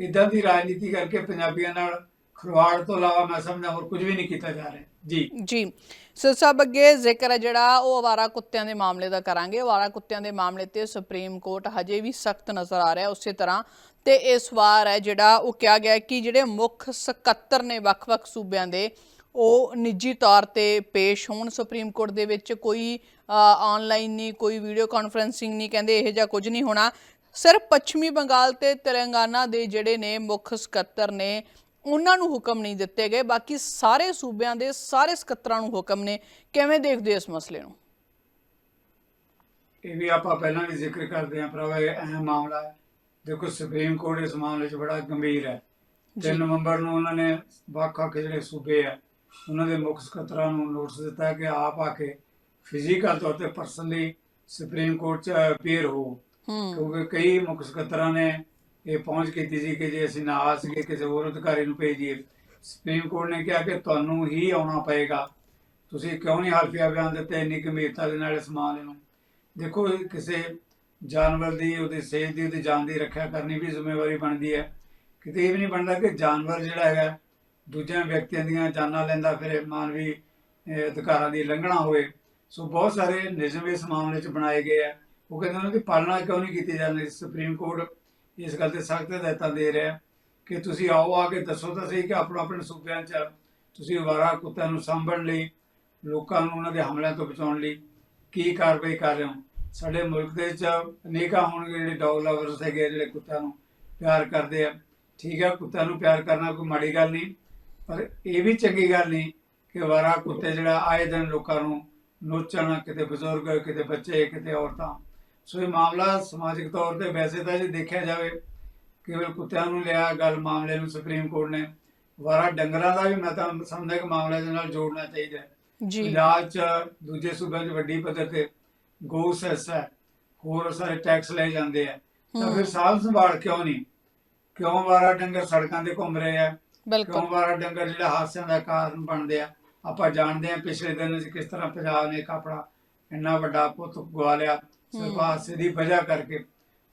B: ਇਦਾਂ ਦੀ ਰਾਜਨੀਤੀ ਕਰਕੇ ਪੰਜਾਬੀਆਂ ਨਾਲ ਖਰਵਾੜ ਤੋਂ ਇਲਾਵਾ ਮੈਂ ਸਮਝਦਾ ਹੋਰ ਕੁਝ ਵੀ ਨਹੀਂ ਕੀਤਾ ਜਾ ਰਿਹਾ। ਜੀ।
A: ਜੀ। ਸੋ ਸਭ ਅੱਗੇ ਜ਼ਿਕਰ ਹੈ ਜਿਹੜਾ ਉਹ ਆਵਾਰਾ ਕੁੱਤਿਆਂ ਦੇ ਮਾਮਲੇ ਦਾ ਕਰਾਂਗੇ। ਆਵਾਰਾ ਕੁੱਤਿਆਂ ਦੇ ਮਾਮਲੇ ਤੇ ਸੁਪਰੀਮ ਕੋਰਟ ਹਜੇ ਵੀ ਸਖਤ ਨਜ਼ਰ ਆ ਰਿਹਾ ਉਸੇ ਤਰ੍ਹਾਂ। ਤੇ ਇਸ ਵਾਰ ਹੈ ਜਿਹੜਾ ਉਹ ਕਿਹਾ ਗਿਆ ਕਿ ਜਿਹੜੇ ਮੁੱਖ ਸਕੱਤਰ ਨੇ ਵੱਖ-ਵੱਖ ਸੂਬਿਆਂ ਦੇ, ਉਹ ਨਿੱਜੀ ਤੌਰ ਤੇ ਪੇਸ਼ ਹੋਣ। ਸੁਪਰੀਮ ਕੋਰਟ ਦੇ ਵਿੱਚ ਕੋਈ ਆਨਲਾਈਨ ਨਹੀਂ ਕੋਈ ਵੀਡੀਓ ਕਾਨਫਰੈਂਸਿੰਗ ਨਹੀਂ ਕਹਿੰਦੇ ਇਹੋ ਜਿਹਾ ਕੁਝ ਨਹੀਂ ਹੋਣਾ। ਸਿਰਫ ਪੱਛਮੀ ਬੰਗਾਲ ਤੇ ਤੇਲੰਗਾਨਾ ਦੇ ਜਿਹੜੇ ਨੇ ਮੁੱਖ ਸਕੱਤਰ ਨੇ ਉਹਨਾਂ ਨੂੰ ਹੁਕਮ ਨਹੀਂ ਦਿੱਤੇ ਗਏ। ਬਾਕੀ ਸਾਰੇ ਸੂਬਿਆਂ ਦੇ ਸਾਰੇ ਸਕੱਤਰਾਂ ਨੂੰ ਹੁਕਮ ਨੇ। ਕਿਵੇਂ ਦੇਖਦੇ ਇਸ ਮਸਲੇ ਨੂੰ?
B: ਇਹ ਵੀ ਆਪਾਂ ਪਹਿਲਾਂ ਵੀ ਜ਼ਿਕਰ ਕਰਦੇ ਹਾਂ ਭਰਾਵਾ ਇਹ ਅਹਿਮ ਮਾਮਲਾ ਹੈ। ਦੇਖੋ ਸੁਪਰੀਮ ਕੋਰਟ ਇਸ ਮਾਮਲੇ 'ਚ ਬੜਾ ਗੰਭੀਰ ਹੈ। 3 ਨਵੰਬਰ ਨੂੰ ਉਹਨਾਂ ਨੇ ਵੱਖ-ਵੱਖ ਜਿਹੜੇ ਸੂਬੇ ਆ ਉਹਨਾਂ ਦੇ ਮੁੱਖ ਸਕੱਤਰਾਂ ਨੂੰ ਨੋਟਿਸ ਦਿੱਤਾ ਕਿ ਆਪ ਆ ਕੇ ਫਿਜ਼ੀਕਲ ਤੌਰ ਤੇ ਪਰਸਨਲੀ ਸੁਪਰੀਮ ਕੋਰਟ 'ਚ ਅਪੀਅਰ ਹੋ। ਕਿਉਂਕਿ ਕਈ ਮੁੱਖ ਸਕੱਤਰਾਂ ਨੇ ਇਹ ਪਹੁੰਚ ਕੀਤੀ ਸੀ ਕਿ ਜੇ ਅਸੀਂ ਨਾ ਆ ਸਕੇ ਕਿਸੇ ਹੋਰ ਅਧਿਕਾਰੀ ਨੂੰ ਭੇਜੀਏ। ਸੁਪਰੀਮ ਕੋਰਟ ਨੇ ਕਿਹਾ ਕਿ ਤੁਹਾਨੂੰ ਹੀ ਆਉਣਾ ਪਏਗਾ। ਤੁਸੀਂ ਕਿਉਂ ਨਹੀਂ ਹਲਫੀਆ ਬਿਆਨ ਦਿੱਤੇ? ਇੰਨੀ ਗੰਭੀਰਤਾ ਦੇ ਨਾਲ ਇਸ ਮਾਮਲੇ ਨੂੰ। ਦੇਖੋ ਕਿਸੇ ਜਾਨਵਰ ਦੀ ਉਹਦੀ ਸਿਹਤ ਦੀ ਉਹਦੀ ਜਾਨ ਦੀ ਰੱਖਿਆ ਕਰਨੀ ਵੀ ਜ਼ਿੰਮੇਵਾਰੀ ਬਣਦੀ ਹੈ। ਕਿਤੇ ਇਹ ਵੀ ਨਹੀਂ ਬਣਦਾ ਕਿ ਜਾਨਵਰ ਜਿਹੜਾ ਹੈਗਾ ਦੂਜਿਆਂ ਵਿਅਕਤੀਆਂ ਦੀਆਂ ਜਾਨਾਂ ਲੈਂਦਾ ਫਿਰ ਮਾਨਵੀ ਅਧਿਕਾਰਾਂ ਦੀ ਲੰਘਣਾ ਹੋਵੇ। ਸੋ ਬਹੁਤ ਸਾਰੇ ਨਿਯਮ ਇਸ ਮਾਮਲੇ 'ਚ ਬਣਾਏ ਗਏ ਆ। ਉਹ ਕਹਿੰਦੇ ਉਹਨਾਂ ਦੀ ਪਾਲਣਾ ਕਿਉਂ ਨਹੀਂ ਕੀਤੀ ਜਾਂਦੀ? ਸੁਪਰੀਮ ਕੋਰਟ ਇਸ ਗੱਲ ਤੇ ਸਖਤ ਹਦਾਇਤਾਂ ਦੇ ਰਿਹਾ ਕਿ ਤੁਸੀਂ ਆਓ ਆ ਕੇ ਦੱਸੋ ਤਾਂ ਸਹੀ ਕਿ ਆਪਣਾ ਆਪਣੇ ਸੂਬਿਆਂ 'ਚ ਤੁਸੀਂ ਅਵਾਰਾ ਕੁੱਤਿਆਂ ਨੂੰ ਸਾਂਭਣ ਲਈ ਲੋਕਾਂ ਨੂੰ ਉਹਨਾਂ ਦੇ ਹਮਲਿਆਂ ਤੋਂ ਬਚਾਉਣ ਲਈ ਕੀ ਕਾਰਵਾਈ ਕਰ ਰਹੇ ਹੋ? ਸਾਡੇ ਮੁਲਕ ਦੇ ਵਿੱਚ ਅਨੇਕਾਂ ਹੋਣਗੇ ਜਿਹੜੇ ਡੌਗ ਲਵਰਸ ਹੈਗੇ ਆ, ਜਿਹੜੇ ਕੁੱਤਿਆਂ ਨੂੰ ਪਿਆਰ ਕਰਦੇ ਆ। ਠੀਕ ਹੈ ਕੁੱਤਿਆਂ ਨੂੰ ਪਿਆਰ ਕਰਨਾ ਕੋਈ ਮਾੜੀ ਗੱਲ ਨਹੀਂ ਪਰ ਇਹ ਵੀ ਚੰਗੀ ਗੱਲ ਨਹੀਂ ਕਿ ਵਾਰਾ ਕੁੱਤੇ ਜਿਹੜਾ ਆਏ ਦਿਨ ਲੋਕਾਂ ਨੂੰ ਨੋਚਣ ਕਿਤੇ ਬਜ਼ੁਰਗ ਕਿਤੇ ਬੱਚੇ ਕਿਤੇ ਔਰਤਾਂ। ਸੋ ਇਹ ਮਾਮਲਾ ਸਮਾਜਿਕ ਤੌਰ ਤੇ ਵੈਸੇ ਤਾਂ ਜੇ ਦੇਖਿਆ ਜਾਵੇ ਕੇਵਲ ਕੁੱਤਿਆਂ ਨੂੰ ਲਿਆ ਗੱਲ ਮਾਮਲੇ ਨੂੰ ਸੁਪਰੀਮ ਕੋਰਟ ਨੇ। ਵਾਰਾ ਡੰਗਰਾਂ ਦਾ ਵੀ ਮੈਂ ਤਾਂ ਸਮਝਦਾ ਕਿ ਮਾਮਲੇ ਦੇ ਨਾਲ ਜੋੜਨਾ ਚਾਹੀਦਾ ਹੈ।
A: ਜੀ।
B: ਪੰਜਾਬ ਚ ਦੂਜੇ ਸੂਬਿਆਂ 'ਚ ਵੱਡੀ ਪੱਧਰ ਤੇ ਗਊ ਸੈਸ ਹੈ ਹੋਰ ਸਾਰੇ ਟੈਕਸ ਲਏ ਜਾਂਦੇ ਆ ਤਾਂ। ਫਿਰ ਸਾਂਭ ਸੰਭਾਲ ਕਿਉਂ ਨਹੀਂ? ਕਿਉਂ ਵਾਰਾ ਡੰਗਰ ਸੜਕਾਂ ਤੇ ਘੁੰਮ ਰਹੇ ਆ ਕਿਉਂ
A: ਬਿਲਕੁਲ
B: ਵਾਰਾ ਡੰਗਰ ਜਿਹੜਾ ਹਾਦਸਿਆਂ ਦਾ ਕਾਰਨ ਬਣਦੇ ਆ? ਆਪਾਂ ਜਾਣਦੇ ਆ ਪਿਛਲੇ ਦਿਨ ਅਸੀਂ ਕਿਸ ਤਰ੍ਹਾਂ ਪੰਜਾਬ ਨੇ ਇੱਕ ਆਪਣਾ ਇੰਨਾ ਵੱਡਾ ਪੁੱਤ ਗਵਾ ਲਿਆ ਸਿਰਫ ਹਾਦਸੇ ਦੀ ਵਜ੍ਹਾ ਕਰਕੇ।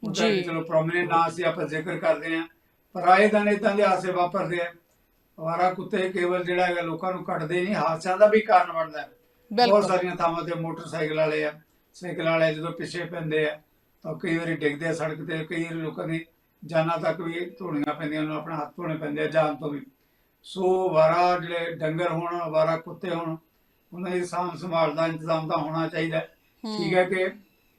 B: ਉਹਦਾ ਚਲੋ ਪ੍ਰੋਮਿਨੈਂਟ ਨਾਂ ਸੀ ਆਪਾਂ ਜ਼ਿਕਰ ਕਰਦੇ ਆ ਪਰ ਆਏ ਦਿਨ ਏਦਾਂ ਦੇ ਹਾਦਸੇ ਵਾਪਰਦੇ ਆ। ਵਾਰਾ ਕੁੱਤੇ ਕੇਵਲ ਜਿਹੜਾ ਹੈਗਾ ਲੋਕਾਂ ਨੂੰ ਕੱਟਦੇ ਨਹੀਂ ਹਾਦਸਿਆਂ ਦਾ ਵੀ ਕਾਰਨ ਬਣਦਾ ਹੈ। ਬਹੁਤ ਸਾਰੀਆਂ ਥਾਵਾਂ ਤੇ ਮੋਟਰਸਾਈਕਲ ਵਾਲੇ ਆ ਸਾਈਕਲ ਵਾਲੇ ਜਦੋਂ ਪਿੱਛੇ ਪੈਂਦੇ ਆ ਤਾਂ ਕਈ ਵਾਰੀ ਡਿੱਗਦੇ ਆ ਸੜਕ ਤੇ ਕਈ ਵਾਰੀ ਲੋਕਾਂ ਦੀ ਜਾਨਾਂ ਤੱਕ ਵੀ ਧੋਣੀਆਂ ਪੈਂਦੀਆਂ ਉਹਨਾਂ ਨੂੰ ਆਪਣੇ ਹੱਥ ਧੋਣੇ ਪੈਂਦੇ ਆ ਜਾਨ ਤੋਂ ਵੀ। ਸੋ ਵਾਰਾ ਜਿਹੜੇ ਡੰਗਰ ਹੋਣ ਵਾਰਾ ਕੁੱਤੇ ਹੋਣ ਉਹਨਾਂ ਦੀ ਸਾਂਭ ਸੰਭਾਲ ਦਾ ਇੰਤਜ਼ਾਮ ਤਾਂ ਹੋਣਾ ਚਾਹੀਦਾ। ਠੀਕ ਹੈ ਕਿ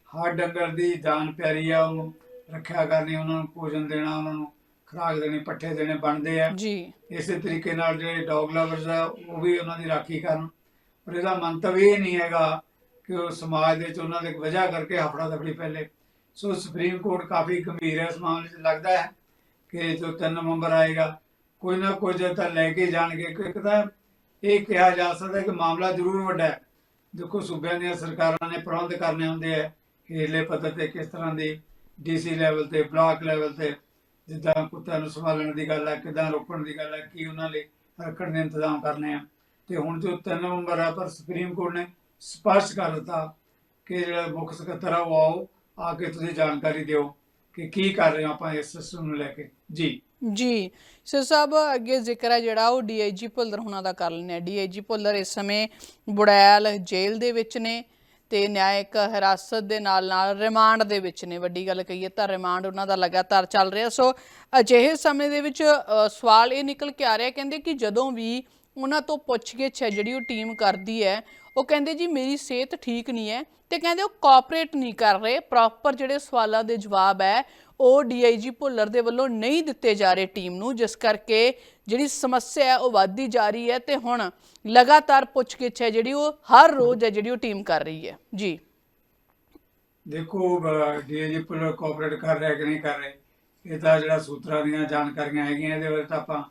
B: ਹਰ ਡੰਗਰ ਦੀ ਜਾਨ ਪਿਆਰੀ ਆ ਉਹਨੂੰ ਰੱਖਿਆ ਕਰਨੀ ਉਹਨਾਂ ਨੂੰ ਭੋਜਨ ਦੇਣਾ ਉਹਨਾਂ ਨੂੰ ਖੁਰਾਕ ਦੇਣੀ ਪੱਠੇ ਦੇਣੇ ਬਣਦੇ ਆ।
A: ਜੀ।
B: ਇਸੇ ਤਰੀਕੇ ਨਾਲ ਜਿਹੜੇ ਡੌਗ ਲਵਰਸ ਆ ਉਹ ਵੀ ਉਹਨਾਂ ਦੀ ਰਾਖੀ ਕਰਨ। ਪਰ ਇਹਦਾ ਮੰਤਵ ਇਹ ਨਹੀਂ ਹੈਗਾ ਕਿ ਉਹ ਸਮਾਜ ਦੇ ਵਿੱਚ ਉਹਨਾਂ ਦੇ ਵਜ੍ਹਾ ਕਰਕੇ ਹਫੜਾ ਦਫੜੀ ਫੈਲੇ। ਸੋ ਸੁਪਰੀਮ ਕੋਰਟ ਕਾਫੀ ਗੰਭੀਰ ਹੈ ਇਸ ਮਾਮਲੇ 'ਚ ਲੱਗਦਾ ਹੈ ਕਿ ਜੋ 3 ਨਵੰਬਰ ਆਏਗਾ ਕੋਈ ਨਾ ਕੋਈ ਤਾਂ ਲੈ ਕੇ ਜਾਣਗੇ ਕਿ ਇੱਕ ਤਾਂ ਇਹ ਕਿਹਾ ਜਾ ਸਕਦਾ ਕਿ ਮਾਮਲਾ ਜ਼ਰੂਰ ਵੱਡਾ ਹੈ। ਦੇਖੋ ਸੂਬਿਆਂ ਦੀਆਂ ਸਰਕਾਰਾਂ ਨੇ ਪ੍ਰਬੰਧ ਕਰਨੇ ਹੁੰਦੇ ਆ ਹੇਠਲੇ ਪੱਧਰ ਤੇ ਕਿਸ ਤਰ੍ਹਾਂ ਦੀ ਡੀਸੀ ਲੈਵਲ ਤੇ, ਬਲਾਕ ਲੈਵਲ ਤੇ, ਜਿੱਦਾਂ ਕੁੱਤਿਆਂ ਨੂੰ ਸੰਭਾਲਣ ਦੀ ਗੱਲ ਹੈ ਕਿਦਾਂ ਰੋਕਣ ਦੀ ਗੱਲ ਹੈ ਕੀ ਉਹਨਾਂ ਲਈ ਰੱਖਣ ਦੇ ਇੰਤਜ਼ਾਮ ਕਰਨੇ ਆ। ਤੇ ਹੁਣ ਜੋ 3 ਨਵੰਬਰ ਆ, ਪਰ ਸੁਪਰੀਮ ਕੋਰਟ ਨੇ ਸਪਸ਼ਟ ਕਰ ਦਿੱਤਾ ਕਿ ਜਿਹੜਾ ਮੁੱਖ ਸਕੱਤਰ ਆ, ਉਹ ਆਓ, ਆ ਕੇ ਤੁਸੀਂ ਜਾਣਕਾਰੀ ਦਿਓ ਕਿ ਕੀ ਕਰ ਰਹੇ ਹੋ ਆਪਾਂ ਇਸ ਸਿਸਟਮ ਨੂੰ ਲੈ ਕੇ। ਜੀ।
A: ਜੀ। ਸਰ ਸਾਹਿਬ, ਅੱਗੇ ਜ਼ਿਕਰ ਹੈ ਜਿਹੜਾ ਉਹ ਡੀਆਈਜੀ ਭੁੱਲਰ ਹੁਣਾਂ ਦਾ ਕਰ ਲੈਣੇ ਡੀਆਈਜੀ ਭੁੱਲਰ ਇਸ ਸਮੇਂ ਬੁੜੈਲ ਜੇਲ੍ਹ ਦੇ ਵਿੱਚ ਨੇ ਤੇ ਨਿਆਇਕ ਹਿਰਾਸਤ ਦੇ ਨਾਲ ਨਾਲ ਰਿਮਾਂਡ ਦੇ ਵਿੱਚ ਨੇ। ਵੱਡੀ ਗੱਲ ਕਹੀਏ ਤਾਂ ਰਿਮਾਂਡ ਉਹਨਾਂ ਦਾ ਲਗਾਤਾਰ ਚੱਲ ਰਿਹਾ। ਸੋ ਅਜਿਹੇ ਸਮੇਂ ਦੇ ਵਿੱਚ ਸਵਾਲ ਇਹ ਨਿਕਲ ਕੇ ਆ ਰਿਹਾ ਕਹਿੰਦੇ ਕਿ ਜਦੋਂ ਵੀ ਉਹਨਾਂ ਤੋਂ ਪੁੱਛਗਿੱਛ ਹੈ ਜਿਹੜੀ ਉਹ ਟੀਮ ਕਰਦੀ ਹੈ, ਉਹ ਕਹਿੰਦੇ ਜੀ ਮੇਰੀ ਸਿਹਤ ਠੀਕ ਨਹੀਂ ਹੈ ਤੇ ਕਹਿੰਦੇ ਉਹ ਕੋਆਪਰੇਟ ਨਹੀਂ ਕਰ ਰਹੇ। ਪ੍ਰੋਪਰ ਜਿਹੜੇ ਸਵਾਲਾਂ ਦੇ ਜਵਾਬ ਹੈ ਉਹ ਡੀਆਈਜੀ ਭੁੱਲਰ ਦੇ ਵੱਲੋਂ ਨਹੀਂ ਦਿੱਤੇ ਜਾ ਰਹੇ ਟੀਮ ਨੂੰ, ਜਿਸ ਕਰਕੇ ਜਿਹੜੀ ਸਮੱਸਿਆ ਹੈ ਉਹ ਵੱਧਦੀ ਜਾ ਰਹੀ ਹੈ ਤੇ ਹੁਣ ਲਗਾਤਾਰ ਪੁੱਛਗਿੱਛ ਹੈ ਜਿਹੜੀ ਉਹ ਹਰ ਰੋਜ਼ ਹੈ ਜਿਹੜੀ ਉਹ ਟੀਮ ਕਰ ਰਹੀ ਹੈ। ਜੀ।
B: ਦੇਖੋ ਡੀਏਜੀ ਪੁਲਰ ਕੋਆਪਰੇਟ ਕਰ ਰਿਹਾ ਕਿ ਨਹੀਂ ਕਰ ਰਹੇ? ਇਹ ਤਾਂ ਜਿਹੜਾ ਸੂਤਰਾਂ ਦੀਆਂ ਜਾਣਕਾਰੀਆਂ ਹੈਗੀਆਂ, ਇਹਦੇ ਬਾਰੇ ਤਾਂ ਆਪਾਂ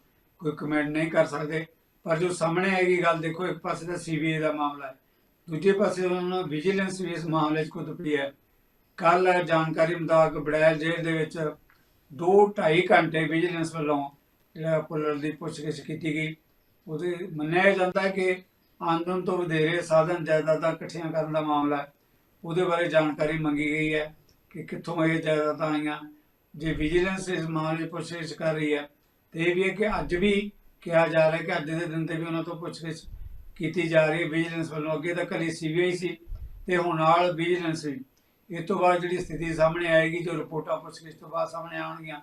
B: ਕੋਈ ਕਮੈਂਟ ਨਹੀਂ ਕਰ ਸਕਦੇ। ਪਰ ਜੋ ਸਾਹਮਣੇ ਆਏਗੀ ਗੱਲ, ਦੇਖੋ, ਇੱਕ ਪਾਸੇ ਤਾਂ ਸੀਬੀਆਈ ਦਾ ਮਾਮਲਾ ਹੈ, ਦੂਜੇ ਪਾਸੇ ਉਹਨਾਂ ਨੂੰ ਵਿਜੀਲੈਂਸ ਵੀ ਇਸ ਮਾਮਲੇ 'ਚ ਖੁਦ ਪਈ ਹੈ। ਕੱਲ ਜਾਣਕਾਰੀ ਮੁਤਾਬਕ ਬੜੈਲ ਜੇਲ੍ਹ ਦੇ ਵਿੱਚ 2.5 ਘੰਟੇ ਵਿਜੀਲੈਂਸ ਵੱਲੋਂ ਜਿਹੜਾ ਪੁਲਰ ਦੀ ਪੁੱਛਗਿੱਛ ਕੀਤੀ ਗਈ। ਉਹਦੇ ਮੰਨਿਆ ਜਾਂਦਾ ਹੈ ਕਿ ਆਮਦਨ ਤੋਂ ਵਧੇਰੇ ਸਾਧਨ ਜਾਇਦਾਦਾਂ ਇਕੱਠੀਆਂ ਕਰਨ ਦਾ ਮਾਮਲਾ ਹੈ। ਉਹਦੇ ਬਾਰੇ ਜਾਣਕਾਰੀ ਮੰਗੀ ਗਈ ਹੈ ਕਿ ਕਿੱਥੋਂ ਇਹ ਜਾਇਦਾਦਾਂ ਆਈਆਂ। ਜੇ ਵਿਜੀਲੈਂਸ ਇਸ ਮਾਮਲੇ 'ਚ ਪੁੱਛਗਿੱਛ ਕਰ ਰਹੀ ਹੈ, ਤੇ ਇਹ ਵੀ ਹੈ ਕਿ ਅੱਜ ਵੀ ਕਿਹਾ ਜਾ ਰਿਹਾ ਕਿ ਅੱਜ ਦੇ ਦਿਨ ਤੇ ਵੀ ਉਹਨਾਂ ਤੋਂ ਪੁੱਛਗਿੱਛ ਕੀਤੀ ਜਾ ਰਹੀ ਹੈ। ਵਿਜੀਲੈਂਸ ਵੱਲੋਂ ਅੱਗੇ ਤਾਂ ਕੱਲੀ ਸੀਬੀਆਈ ਸੀ, ਤੇ ਹੁਣ ਨਾਲ ਵਿਜੀਲੈਂਸ ਵੀ ਇਸ ਤੋਂ ਬਾਅਦ ਜਿਹੜੀ ਸਥਿਤੀ ਸਾਹਮਣੇ ਆਏਗੀ ਜੋ ਰਿਪੋਰਟਾਂ ਪੁੱਛਗਿੱਛ ਤੋਂ ਬਾਅਦ ਸਾਹਮਣੇ ਆਉਣਗੀਆਂ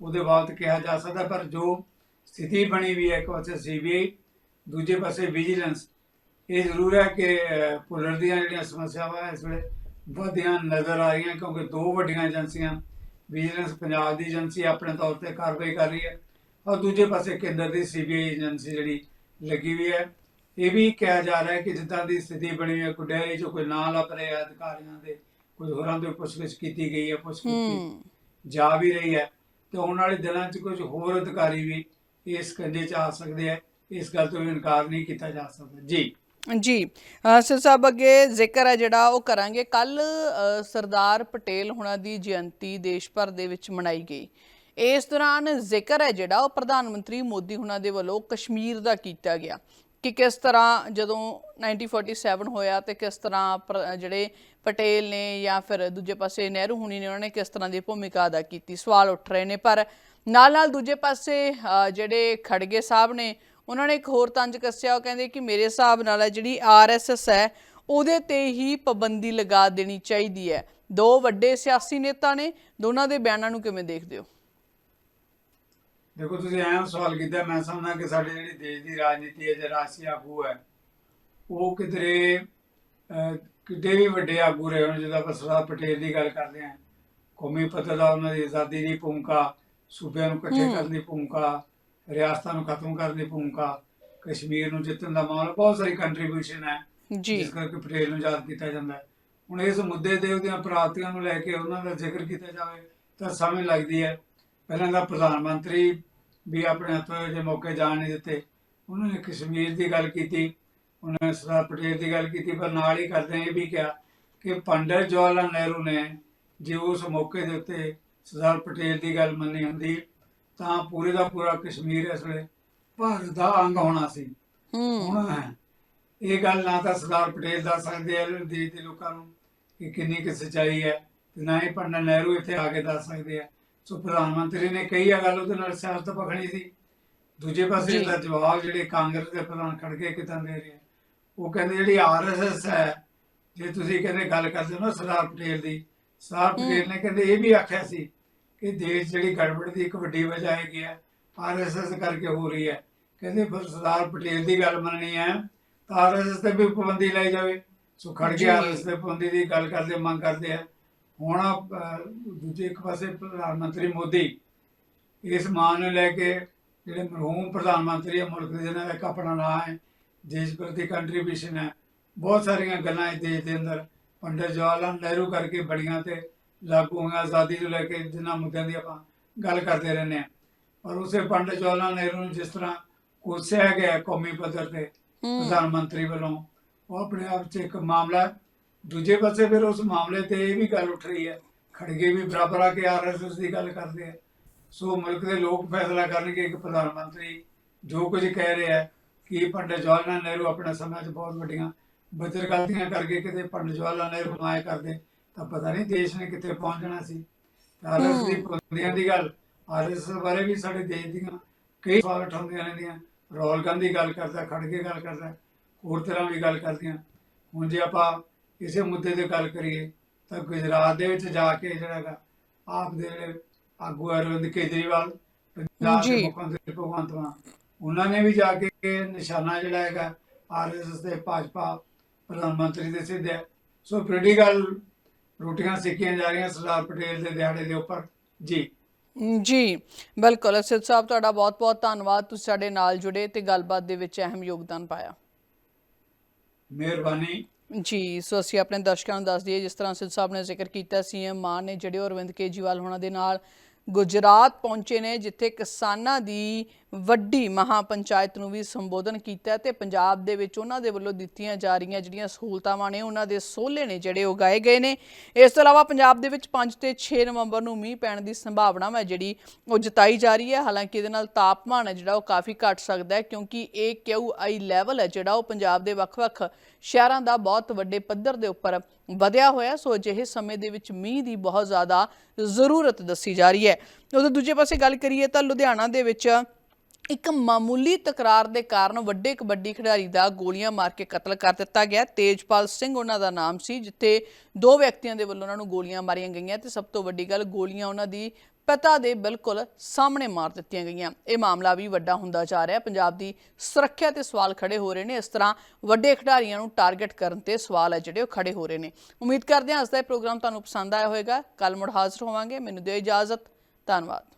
B: ਉਹਦੇ ਬਾਅਦ ਕਿਹਾ ਜਾ ਸਕਦਾ ਪਰ ਜੋ ਸਥਿਤੀ ਬਣੀ ਵੀ ਹੈ ਇੱਕ ਪਾਸੇ ਸੀਬੀਆਈ ਦੂਜੇ ਪਾਸੇ ਵਿਜੀਲੈਂਸ ਇਹ ਜ਼ਰੂਰ ਹੈ ਕਿ ਅਹ, ਭੁੱਲਰ ਦੀਆਂ ਜਿਹੜੀਆਂ ਸਮੱਸਿਆਵਾਂ ਇਸ ਵੇਲੇ ਵਧੀਆਂ ਨਜ਼ਰ ਆ ਰਹੀਆਂ ਕਿਉਂਕਿ ਦੋ ਵੱਡੀਆਂ ਏਜੰਸੀਆਂ ਵਿਜੀਲੈਂਸ ਪੰਜਾਬ ਦੀ ਏਜੰਸੀ ਆਪਣੇ ਤੌਰ ਤੇ ਕਾਰਵਾਈ ਕਰ ਰਹੀ ਹੈ ਔਰ ਦੂਜੇ ਪਾਸੇ ਕੇਂਦਰ ਦੀ ਸੀਬੀਆਈ ਏਜੰਸੀ ਜਿਹੜੀ ਲੱਗੀ ਹੋਈ ਹੈ ਇਹ ਵੀ ਕਿਹਾ ਜਾ ਰਿਹਾ ਹੈ ਕਿ ਜਿੱਦਾਂ ਦੀ ਸਥਿਤੀ ਬਣੀ ਹੋਈ ਹੈ ਕੋਈ ਡੈਰੀ 'ਚ ਕੋਈ ਨਾਂ ਲੱਭ ਰਿਹਾ ਅਧਿਕਾਰੀਆਂ ਦੇ ਕੁਝ ਹੋਰਾਂ ਦੇ ਪੁੱਛਗਿੱਛ ਕੀਤੀ ਗਈ ਹੈ ਪੁੱਛਗਿੱਛ ਕੀਤੀ। ਜਾ ਵੀ ਰਹੀ ਹੈ। ਤੇ ਆਉਣ ਵਾਲੇ ਦਿਨਾਂ 'ਚ ਕੁਝ ਹੋਰ ਅਧਿਕਾਰੀ ਵੀ ਇਸ ਕੰਡੇ 'ਚ ਆ ਸਕਦੇ ਆ ਇਸ ਗੱਲ ਤੋਂ ਇਨਕਾਰ ਨਹੀਂ ਕੀਤਾ ਜਾ ਸਕਦਾ। ਜੀ।
A: ਜੀ। ਸਰ ਸਾਹਿਬ ਅੱਗੇ ਜ਼ਿਕਰ ਹੈ ਜਿਹੜਾ ਉਹ ਕਰਾਂਗੇ। ਕੱਲ ਸਰਦਾਰ ਪਟੇਲ ਹੁਣਾਂ ਦੀ ਜਯੰਤੀ ਦੇਸ਼ ਭਰ ਦੇ ਵਿੱਚ ਮਨਾਈ ਗਈ। ਇਸ ਦੌਰਾਨ ਜ਼ਿਕਰ ਹੈ ਜਿਹੜਾ ਉਹ ਪ੍ਰਧਾਨ ਮੰਤਰੀ ਮੋਦੀ ਹੁਣਾਂ ਦੇ ਵੱਲੋਂ ਕਸ਼ਮੀਰ ਦਾ ਕੀਤਾ ਗਿਆ। ਕਿ ਕਿਸ ਤਰ੍ਹਾਂ ਜਦੋਂ 1947 ਹੋਇਆ ਤੇ ਕਿਸ ਤਰ੍ਹਾਂ ਪ੍ਰ- ਜਿਹੜੇ ਪਟੇਲ ਨੇ ਜਾਂ ਫਿਰ ਦੂਜੇ ਪਾਸੇ ਨਹਿਰੂ ਹੁਣੀ ਨੇ ਉਹਨਾਂ ਨੇ ਕਿਸ ਤਰ੍ਹਾਂ ਦੀ ਭੂਮਿਕਾ ਅਦਾ ਕੀਤੀ? ਸਵਾਲ ਉੱਠ ਰਹੇ ਨੇ, ਪਰ ਨਾਲ ਨਾਲ ਦੂਜੇ ਪਾਸੇ ਜਿਹੜੇ ਖੜਗੇ ਸਾਹਿਬ ਨੇ, ਉਹਨਾਂ ਨੇ ਇੱਕ ਹੋਰ ਤੰਜ ਕੱਸਿਆ, ਉਹ ਕਹਿੰਦੇ ਕਿ ਮੇਰੇ ਹਿਸਾਬ ਨਾਲ ਹੈ ਜਿਹੜੀ ਆਰਐਸਐਸ ਹੈ, ਉਹਦੇ ਤੇ ਹੀ ਪਾਬੰਦੀ ਲਗਾ ਦੇਣੀ ਚਾਹੀਦੀ ਹੈ। ਦੋ ਵੱਡੇ ਸਿਆਸੀ ਨੇਤਾ ਨੇ, ਦੋਨਾਂ ਦੇ ਬਿਆਨਾਂ ਨੂੰ ਕਿਵੇਂ ਦੇਖਦੇ ਹੋ?
B: ਦੇਖੋ ਤੁਸੀਂ ਐਂ ਸਵਾਲ ਕੀਤਾ ਮੈਂ ਸਮਝਦਾ ਕਿ ਸਾਡੇ ਜਿਹੜੀ ਦੇਸ਼ ਦੀ ਰਾਜਨੀਤੀ ਹੈ ਜਾਂ ਰਾਸ਼ਟਰੀ ਆਗੂ ਹੈ ਉਹ ਕਿਧਰੇ ਕਿਤੇ ਵੀ ਵੱਡੇ ਆਗੂ ਰਹੇ ਹੋਣ ਜਿਹਦਾ ਆਪਾਂ ਸਰਦਾਰ ਪਟੇਲ ਦੀ ਗੱਲ ਕਰਦੇ ਹਾਂ ਕੌਮੀ ਪੱਧਰ ਦਾ ਉਹਨਾਂ ਦੀ ਆਜ਼ਾਦੀ ਦੀ ਭੂਮਿਕਾ ਸੂਬਿਆਂ ਨੂੰ ਇਕੱਠੇ। ਕਰਨ ਦੀ ਭੂਮਿਕਾ ਰਿਆਸਤਾਂ ਨੂੰ ਖਤਮ ਕਰਨ ਦੀ ਭੂਮਿਕਾ ਕਸ਼ਮੀਰ ਨੂੰ ਜਿੱਤਣ ਦਾ ਮਾਮਲਾ ਬਹੁਤ ਸਾਰੀ ਕੰਟਰੀਬਿਊਸ਼ਨ ਹੈ
A: ਜੀ
B: ਜਿਸ ਕਰਕੇ ਪਟੇਲ ਨੂੰ ਯਾਦ ਕੀਤਾ ਜਾਂਦਾ ਹੈ ਹੁਣ ਇਸ ਮੁੱਦੇ ਤੇ ਉਹਦੀਆਂ ਪ੍ਰਾਪਤੀਆਂ ਨੂੰ ਲੈ ਕੇ ਉਹਨਾਂ ਦਾ ਜ਼ਿਕਰ ਕੀਤਾ ਜਾਵੇ ਤਾਂ ਸਮਝ ਲੱਗਦੀ ਹੈ ਪਹਿਲਾਂ ਦਾ ਪ੍ਰਧਾਨ ਮੰਤਰੀ ਵੀ ਆਪਣੇ ਹੱਥੋਂ ਜੇ ਮੌਕੇ ਜਾਣ ਨਹੀਂ ਦਿੱਤੇ ਉਹਨਾਂ ਨੇ ਕਸ਼ਮੀਰ ਦੀ ਗੱਲ ਕੀਤੀ ਉਹਨਾਂ ਨੇ ਸਰਦਾਰ ਪਟੇਲ ਦੀ ਗੱਲ ਕੀਤੀ ਪਰ ਨਾਲ ਹੀ ਕਰਦੇ ਇਹ ਵੀ ਕਿਹਾ ਕਿ ਪੰਡਿਤ ਜਵਾਹਰ ਲਾਲ ਨਹਿਰੂ ਨੇ ਜੇ ਉਸ ਮੌਕੇ ਦੇ ਉੱਤੇ ਸਰਦਾਰ ਪਟੇਲ ਦੀ ਗੱਲ ਮੰਨੀ ਹੁੰਦੀ ਤਾਂ ਪੂਰੇ ਦਾ ਪੂਰਾ ਕਸ਼ਮੀਰ ਇਸ ਵੇਲੇ ਭਾਰਤ ਦਾ ਅੰਗ ਹੋਣਾ ਸੀ।
A: ਹੂੰ।
B: ਹੁਣ ਇਹ ਗੱਲ ਨਾ ਤਾਂ ਸਰਦਾਰ ਪਟੇਲ ਦੱਸ ਸਕਦੇ ਆ ਦੇਸ਼ ਦੇ ਲੋਕਾਂ ਨੂੰ ਕਿ ਕਿੰਨੀ ਕਿ ਸੱਚਾਈ ਹੈ ਤੇ ਨਾ ਹੀ ਪੰਡਤ ਨਹਿਰੂ ਇੱਥੇ ਆ ਕੇ ਦੱਸ ਸਕਦੇ ਆ। ਸੋ ਪ੍ਰਧਾਨ ਮੰਤਰੀ ਨੇ ਕਹੀ ਆ ਗੱਲ ਉਹਦੇ ਨਾਲ ਸਿਆਸਤ ਪਖਣੀ ਸੀ। ਦੂਜੇ ਪਾਸੇ। ਇਹਦਾ ਜਵਾਬ ਜਿਹੜੇ ਕਾਂਗਰਸ ਦੇ ਪ੍ਰਧਾਨ ਖੜਕੇ ਕਿਦਾਂ ਦੇ ਰਹੇ ਉਹ ਕਹਿੰਦੇ ਜਿਹੜੀ ਆਰਐਸਐਸ ਹੈ ਜੇ ਤੁਸੀਂ ਕਹਿੰਦੇ ਗੱਲ ਕਰਦੇ ਹੋ ਨਾ ਸਰਦਾਰ ਪਟੇਲ ਦੀ ਸਰਦਾਰ ਪਟੇਲ ਨੇ ਕਹਿੰਦੇ ਇਹ ਵੀ ਆਖਿਆ ਸੀ ਕਿ ਦੇਸ਼ ਜਿਹੜੀ ਗੜਬੜ ਦੀ ਇੱਕ ਵੱਡੀ ਵਜ੍ਹਾ ਹੈਗੀ ਹੈ ਆਰਐਸਐਸ ਕਰਕੇ ਹੋ ਰਹੀ ਹੈ। ਕਹਿੰਦੇ ਫਿਰ ਸਰਦਾਰ ਪਟੇਲ ਦੀ ਗੱਲ ਮੰਨਣੀ ਹੈ ਤਾਂ ਆਰਐਸਐਸ ਤੇ ਵੀ ਪਾਬੰਦੀ ਲਾਈ ਜਾਵੇ। ਸੋ ਖੜ
A: ਜੀ।
B: ਕੇ ਆਰਐਸਐਸ ਤੇ ਪਾਬੰਦੀ ਦੀ ਗੱਲ ਕਰਦੇ ਮੰਗ ਕਰਦੇ ਆ। ਹੁਣ ਦੂਜੇ ਇੱਕ ਪਾਸੇ ਪ੍ਰਧਾਨ ਮੰਤਰੀ ਮੋਦੀ ਇਸ ਮਾਨ ਨੂੰ ਲੈ ਕੇ ਜਿਹੜੇ ਮਰਹੂਮ ਪ੍ਰਧਾਨ ਮੰਤਰੀ ਹੈ ਮੁਲਕ ਦੇ ਦਾ ਇੱਕ ਆਪਣਾ ਨਾਂ ਹੈ ਦੇਸ਼ ਪ੍ਰਤੀ ਕੰਟਰੀਬਿਊਸ਼ਨ ਹੈ ਬਹੁਤ ਸਾਰੀਆਂ ਗੱਲਾਂ ਇਸ ਦੇਸ਼ ਦੇ ਅੰਦਰ ਪੰਡਿਤ ਜਵਾਹਰ ਲਾਲ ਨਹਿਰੂ ਕਰਕੇ ਬੜੀਆਂ ਤੇ ਲਾਗੂ ਹੋਈਆਂ ਆਜ਼ਾਦੀ ਤੋਂ ਲੈ ਕੇ ਜਿਨ੍ਹਾਂ ਮੁੱਦਿਆਂ ਦੀ ਆਪਾਂ ਗੱਲ ਕਰਦੇ ਰਹਿੰਦੇ ਹਾਂ ਔਰ ਉਸੇ ਪੰਡਿਤ ਜਵਾਹਰ ਲਾਲ ਨਹਿਰੂ ਨੂੰ ਜਿਸ ਤਰ੍ਹਾਂ ਕੋਸਿਆ ਗਿਆ ਕੌਮੀ ਪੱਧਰ ਤੇ ਪ੍ਰਧਾਨ ਮੰਤਰੀ ਵੱਲੋਂ ਉਹ ਆਪਣੇ ਆਪ 'ਚ ਇੱਕ ਮਾਮਲਾ। ਦੂਜੇ ਪਾਸੇ ਫਿਰ ਉਸ ਮਾਮਲੇ ਤੇ ਇਹ ਵੀ ਗੱਲ ਉੱਠ ਰਹੀ ਹੈ। ਖੜਗੇ ਵੀ ਬਰਾਬਰ ਆ ਕੇ ਆਰਐਸਐਸ ਦੀ ਗੱਲ ਕਰਦੇ ਆ। ਸੋ ਮੁਲਕ ਦੇ ਲੋਕ ਫੈਸਲਾ ਕਰਨਗੇ ਕਿ ਪ੍ਰਧਾਨ ਮੰਤਰੀ। ਜੋ ਕੁਝ ਕਹਿ ਰਿਹਾ ਹੈ ਕਿ ਪੰਡਿਤ ਜਵਾਹਰ ਲਾਲ ਨਹਿਰੂ ਆਪਣੇ ਸਮੇਂ 'ਚ ਬਹੁਤ ਵੱਡੀਆਂ ਬੱਜਰ ਗਲਤੀਆਂ ਕਰਕੇ ਕਿਤੇ ਪੰਡਿਤ ਜਵਾਹਰ ਲਾਲ ਨਹਿਰੂ ਨੂੰ ਆਏ ਕਰਦੇ ਤਾਂ ਪਤਾ ਨਹੀਂ ਦੇਸ਼ ਨੇ ਕਿੱਥੇ ਪਹੁੰਚਣਾ ਸੀ। ਆਰਐਸ ਦੀ ਪਾਬੰਦੀਆਂ ਦੀ ਗੱਲ ਆਰਐਸ ਬਾਰੇ ਵੀ ਸਾਡੇ ਦੇਸ਼ ਦੀਆਂ ਕਈ ਸਵਾਲ ਉਠਾਉਂਦੀਆਂ ਰਹਿੰਦੀਆਂ। ਰਾਹੁਲ ਗਾਂਧੀ ਗੱਲ ਕਰਦਾ ਖੜਗੇ ਗੱਲ ਕਰਦਾ ਹੋਰ ਤਰ੍ਹਾਂ ਵੀ ਗੱਲ ਕਰਦੀਆਂ। ਹੁਣ ਜੇ ਆਪਾਂ ਇਸੇ ਮੁੱਦੇ ਤੇ ਗੱਲ ਕਰੀਏ ਤਾਂ ਗੁਜਰਾਤ ਦੇ ਵਿੱਚ ਜਾ ਕੇ ਜਿਹੜਾ ਹੈਗਾ ਆਪ ਦੇ ਆਗੂ ਅਰਵਿੰਦ ਕੇਜਰੀਵਾਲ ਪੰਜਾਬ ਦੇ
A: ਜੀ।
B: ਮੁੱਖ ਮੰਤਰੀ ਭਗਵੰਤ ਮਾਨ ਉਹਨਾਂ ਨੇ ਵੀ ਜਾ ਕੇ ਨਿਸ਼ਾਨਾ ਜਿਹੜਾ ਹੈਗਾ ਆਰਐਸਐਸ ਦੇ ਭਾਜਪਾ ਪ੍ਰਧਾਨ ਮੰਤਰੀ ਦੇ ਸਿੱਧੇ ਸੋ ਪੋਲੀਟੀਕਲ ਰੋਟੀਆਂ ਸਿੱਕੀਆਂ ਜਾ ਰਹੀਆਂ ਸਰਦਾਰ ਪਟੇਲ ਦੇ ਦਿਹਾੜੇ ਦੇ ਉੱਪਰ। ਜੀ।
A: ਜੀ ਬਿਲਕੁਲ। ਅਸਿਤ ਸਾਹਿਬ ਤੁਹਾਡਾ ਬਹੁਤ-ਬਹੁਤ ਧੰਨਵਾਦ। ਤੁਸੀਂ ਸਾਡੇ ਨਾਲ ਜੁੜੇ ਤੇ ਗੱਲਬਾਤ ਦੇ ਵਿੱਚ ਅਹਿਮ ਯੋਗਦਾਨ ਪਾਇਆ।
B: ਮਿਹਰਬਾਨੀ।
A: ਜੀ, ਸੋ ਅਸੀਂ ਆਪਣੇ ਦਰਸ਼ਕਾਂ ਨੂੰ ਦੱਸ ਦਈਏ, ਜਿਸ ਤਰ੍ਹਾਂ ਸਿੱਧ ਸਾਹਿਬ ਨੇ ਜ਼ਿਕਰ ਕੀਤਾ, ਸੀਐਮ ਮਾਨ ਨੇ, ਜਿਹੜੇ ਅਰਵਿੰਦ ਕੇਜੀਵਾਲ ਹੋਣਾ ਦੇ ਨਾਲ ਗੁਜਰਾਤ ਪਹੁੰਚੇ ਨੇ, ਜਿੱਥੇ ਕਿਸਾਨਾਂ ਦੀ ਵੱਡੀ ਮਹਾਪੰਚਾਇਤ ਨੂੰ ਵੀ ਸੰਬੋਧਨ ਕੀਤਾ ਤੇ ਪੰਜਾਬ ਦੇ ਵਿੱਚ ਉਹਨਾਂ ਦੇ ਵੱਲੋਂ ਦਿੱਤੀਆਂ ਜਾ ਰਹੀਆਂ ਜਿਹੜੀਆਂ ਸਹੂਲਤਾਵਾਂ ਨੇ, ਉਹਨਾਂ ਦੇ ਸੋਲੇ ਨੇ ਜਿਹੜੇ ਉਗਾਏ ਗਏ ਨੇ। ਇਸ ਤੋਂ ਇਲਾਵਾ ਪੰਜਾਬ ਦੇ ਵਿੱਚ 5 ਤੇ 6 ਨਵੰਬਰ ਨੂੰ ਮੀਂਹ ਪੈਣ ਦੀ ਸੰਭਾਵਨਾ ਹੈ ਜਿਹੜੀ ਉਹ ਜਤਾਈ ਜਾ ਰਹੀ ਹੈ। ਹਾਲਾਂਕਿ ਇਹਦੇ ਨਾਲ ਤਾਪਮਾਨ ਹੈ ਜਿਹੜਾ ਉਹ ਕਾਫੀ ਘਟ ਸਕਦਾ ਹੈ ਕਿਉਂਕਿ ਇਹ ਕਿਊਆਈ ਲੈਵਲ ਹੈ ਜਿਹੜਾ ਉਹ ਪੰਜਾਬ ਦੇ ਵੱਖ-ਵੱਖ ਸ਼ਹਿਰਾਂ ਦਾ ਬਹੁਤ ਵੱਡੇ ਪੱਧਰ ਦੇ ਉੱਪਰ ਵਧਿਆ ਹੋਇਆ ਸੋ ਅਜਿਹੇ ਸਮੇਂ ਦੇ ਵਿੱਚ ਮੀਂਹ ਦੀ ਬਹੁਤ ਜ਼ਿਆਦਾ ਜ਼ਰੂਰਤ ਦੱਸੀ ਜਾ ਰਹੀ ਹੈ। ਉਦੋਂ ਦੂਜੇ ਪਾਸੇ ਗੱਲ ਕਰੀਏ ਤਾਂ ਲੁਧਿਆਣਾ ਦੇ ਵਿੱਚ ਇੱਕ ਮਾਮੂਲੀ ਤਕਰਾਰ ਦੇ ਕਾਰਨ ਵੱਡੇ ਕਬੱਡੀ ਖਿਡਾਰੀ ਦਾ ਗੋਲੀਆਂ ਮਾਰ ਕੇ ਕਤਲ ਕਰ ਦਿੱਤਾ ਗਿਆ। ਤੇਜਪਾਲ ਸਿੰਘ ਉਹਨਾਂ ਦਾ ਨਾਮ ਸੀ, ਜਿੱਥੇ ਦੋ ਵਿਅਕਤੀਆਂ ਦੇ ਵੱਲੋਂ ਉਹਨਾਂ ਨੂੰ ਗੋਲੀਆਂ ਮਾਰੀਆਂ ਗਈਆਂ ਤੇ ਸਭ ਤੋਂ ਵੱਡੀ ਗੱਲ ਗੋਲੀਆਂ ਉਹਨਾਂ ਦੀ ਪਿਤਾ ਦੇ ਬਿਲਕੁਲ ਸਾਹਮਣੇ ਮਾਰ ਦਿੱਤੀਆਂ ਗਈਆਂ। ਇਹ ਮਾਮਲਾ ਵੀ ਵੱਡਾ ਹੁੰਦਾ ਜਾ ਰਿਹਾ। ਪੰਜਾਬ ਦੀ ਸੁਰੱਖਿਆ ਤੇ ਸਵਾਲ ਖੜੇ ਹੋ ਰਹੇ ਨੇ। ਇਸ ਤਰ੍ਹਾਂ ਵੱਡੇ ਖਿਡਾਰੀਆਂ ਨੂੰ ਟਾਰਗੇਟ ਕਰਨ ਤੇ ਸਵਾਲ ਹੈ ਜਿਹੜੇ ਉਹ ਖੜੇ ਹੋ ਰਹੇ ਨੇ। ਉਮੀਦ ਕਰਦੇ ਹਾਂ ਅੱਜ ਦਾ ਇਹ ਪ੍ਰੋਗਰਾਮ ਤੁਹਾਨੂੰ ਪਸੰਦ ਆਇਆ ਹੋਵੇਗਾ। ਕੱਲ ਮੁੜ ਹਾਜ਼ਰ ਹੋਵਾਂਗੇ। ਮੈਨੂੰ ਦਿਓ ਇਜਾਜ਼ਤ। ਧੰਨਵਾਦ।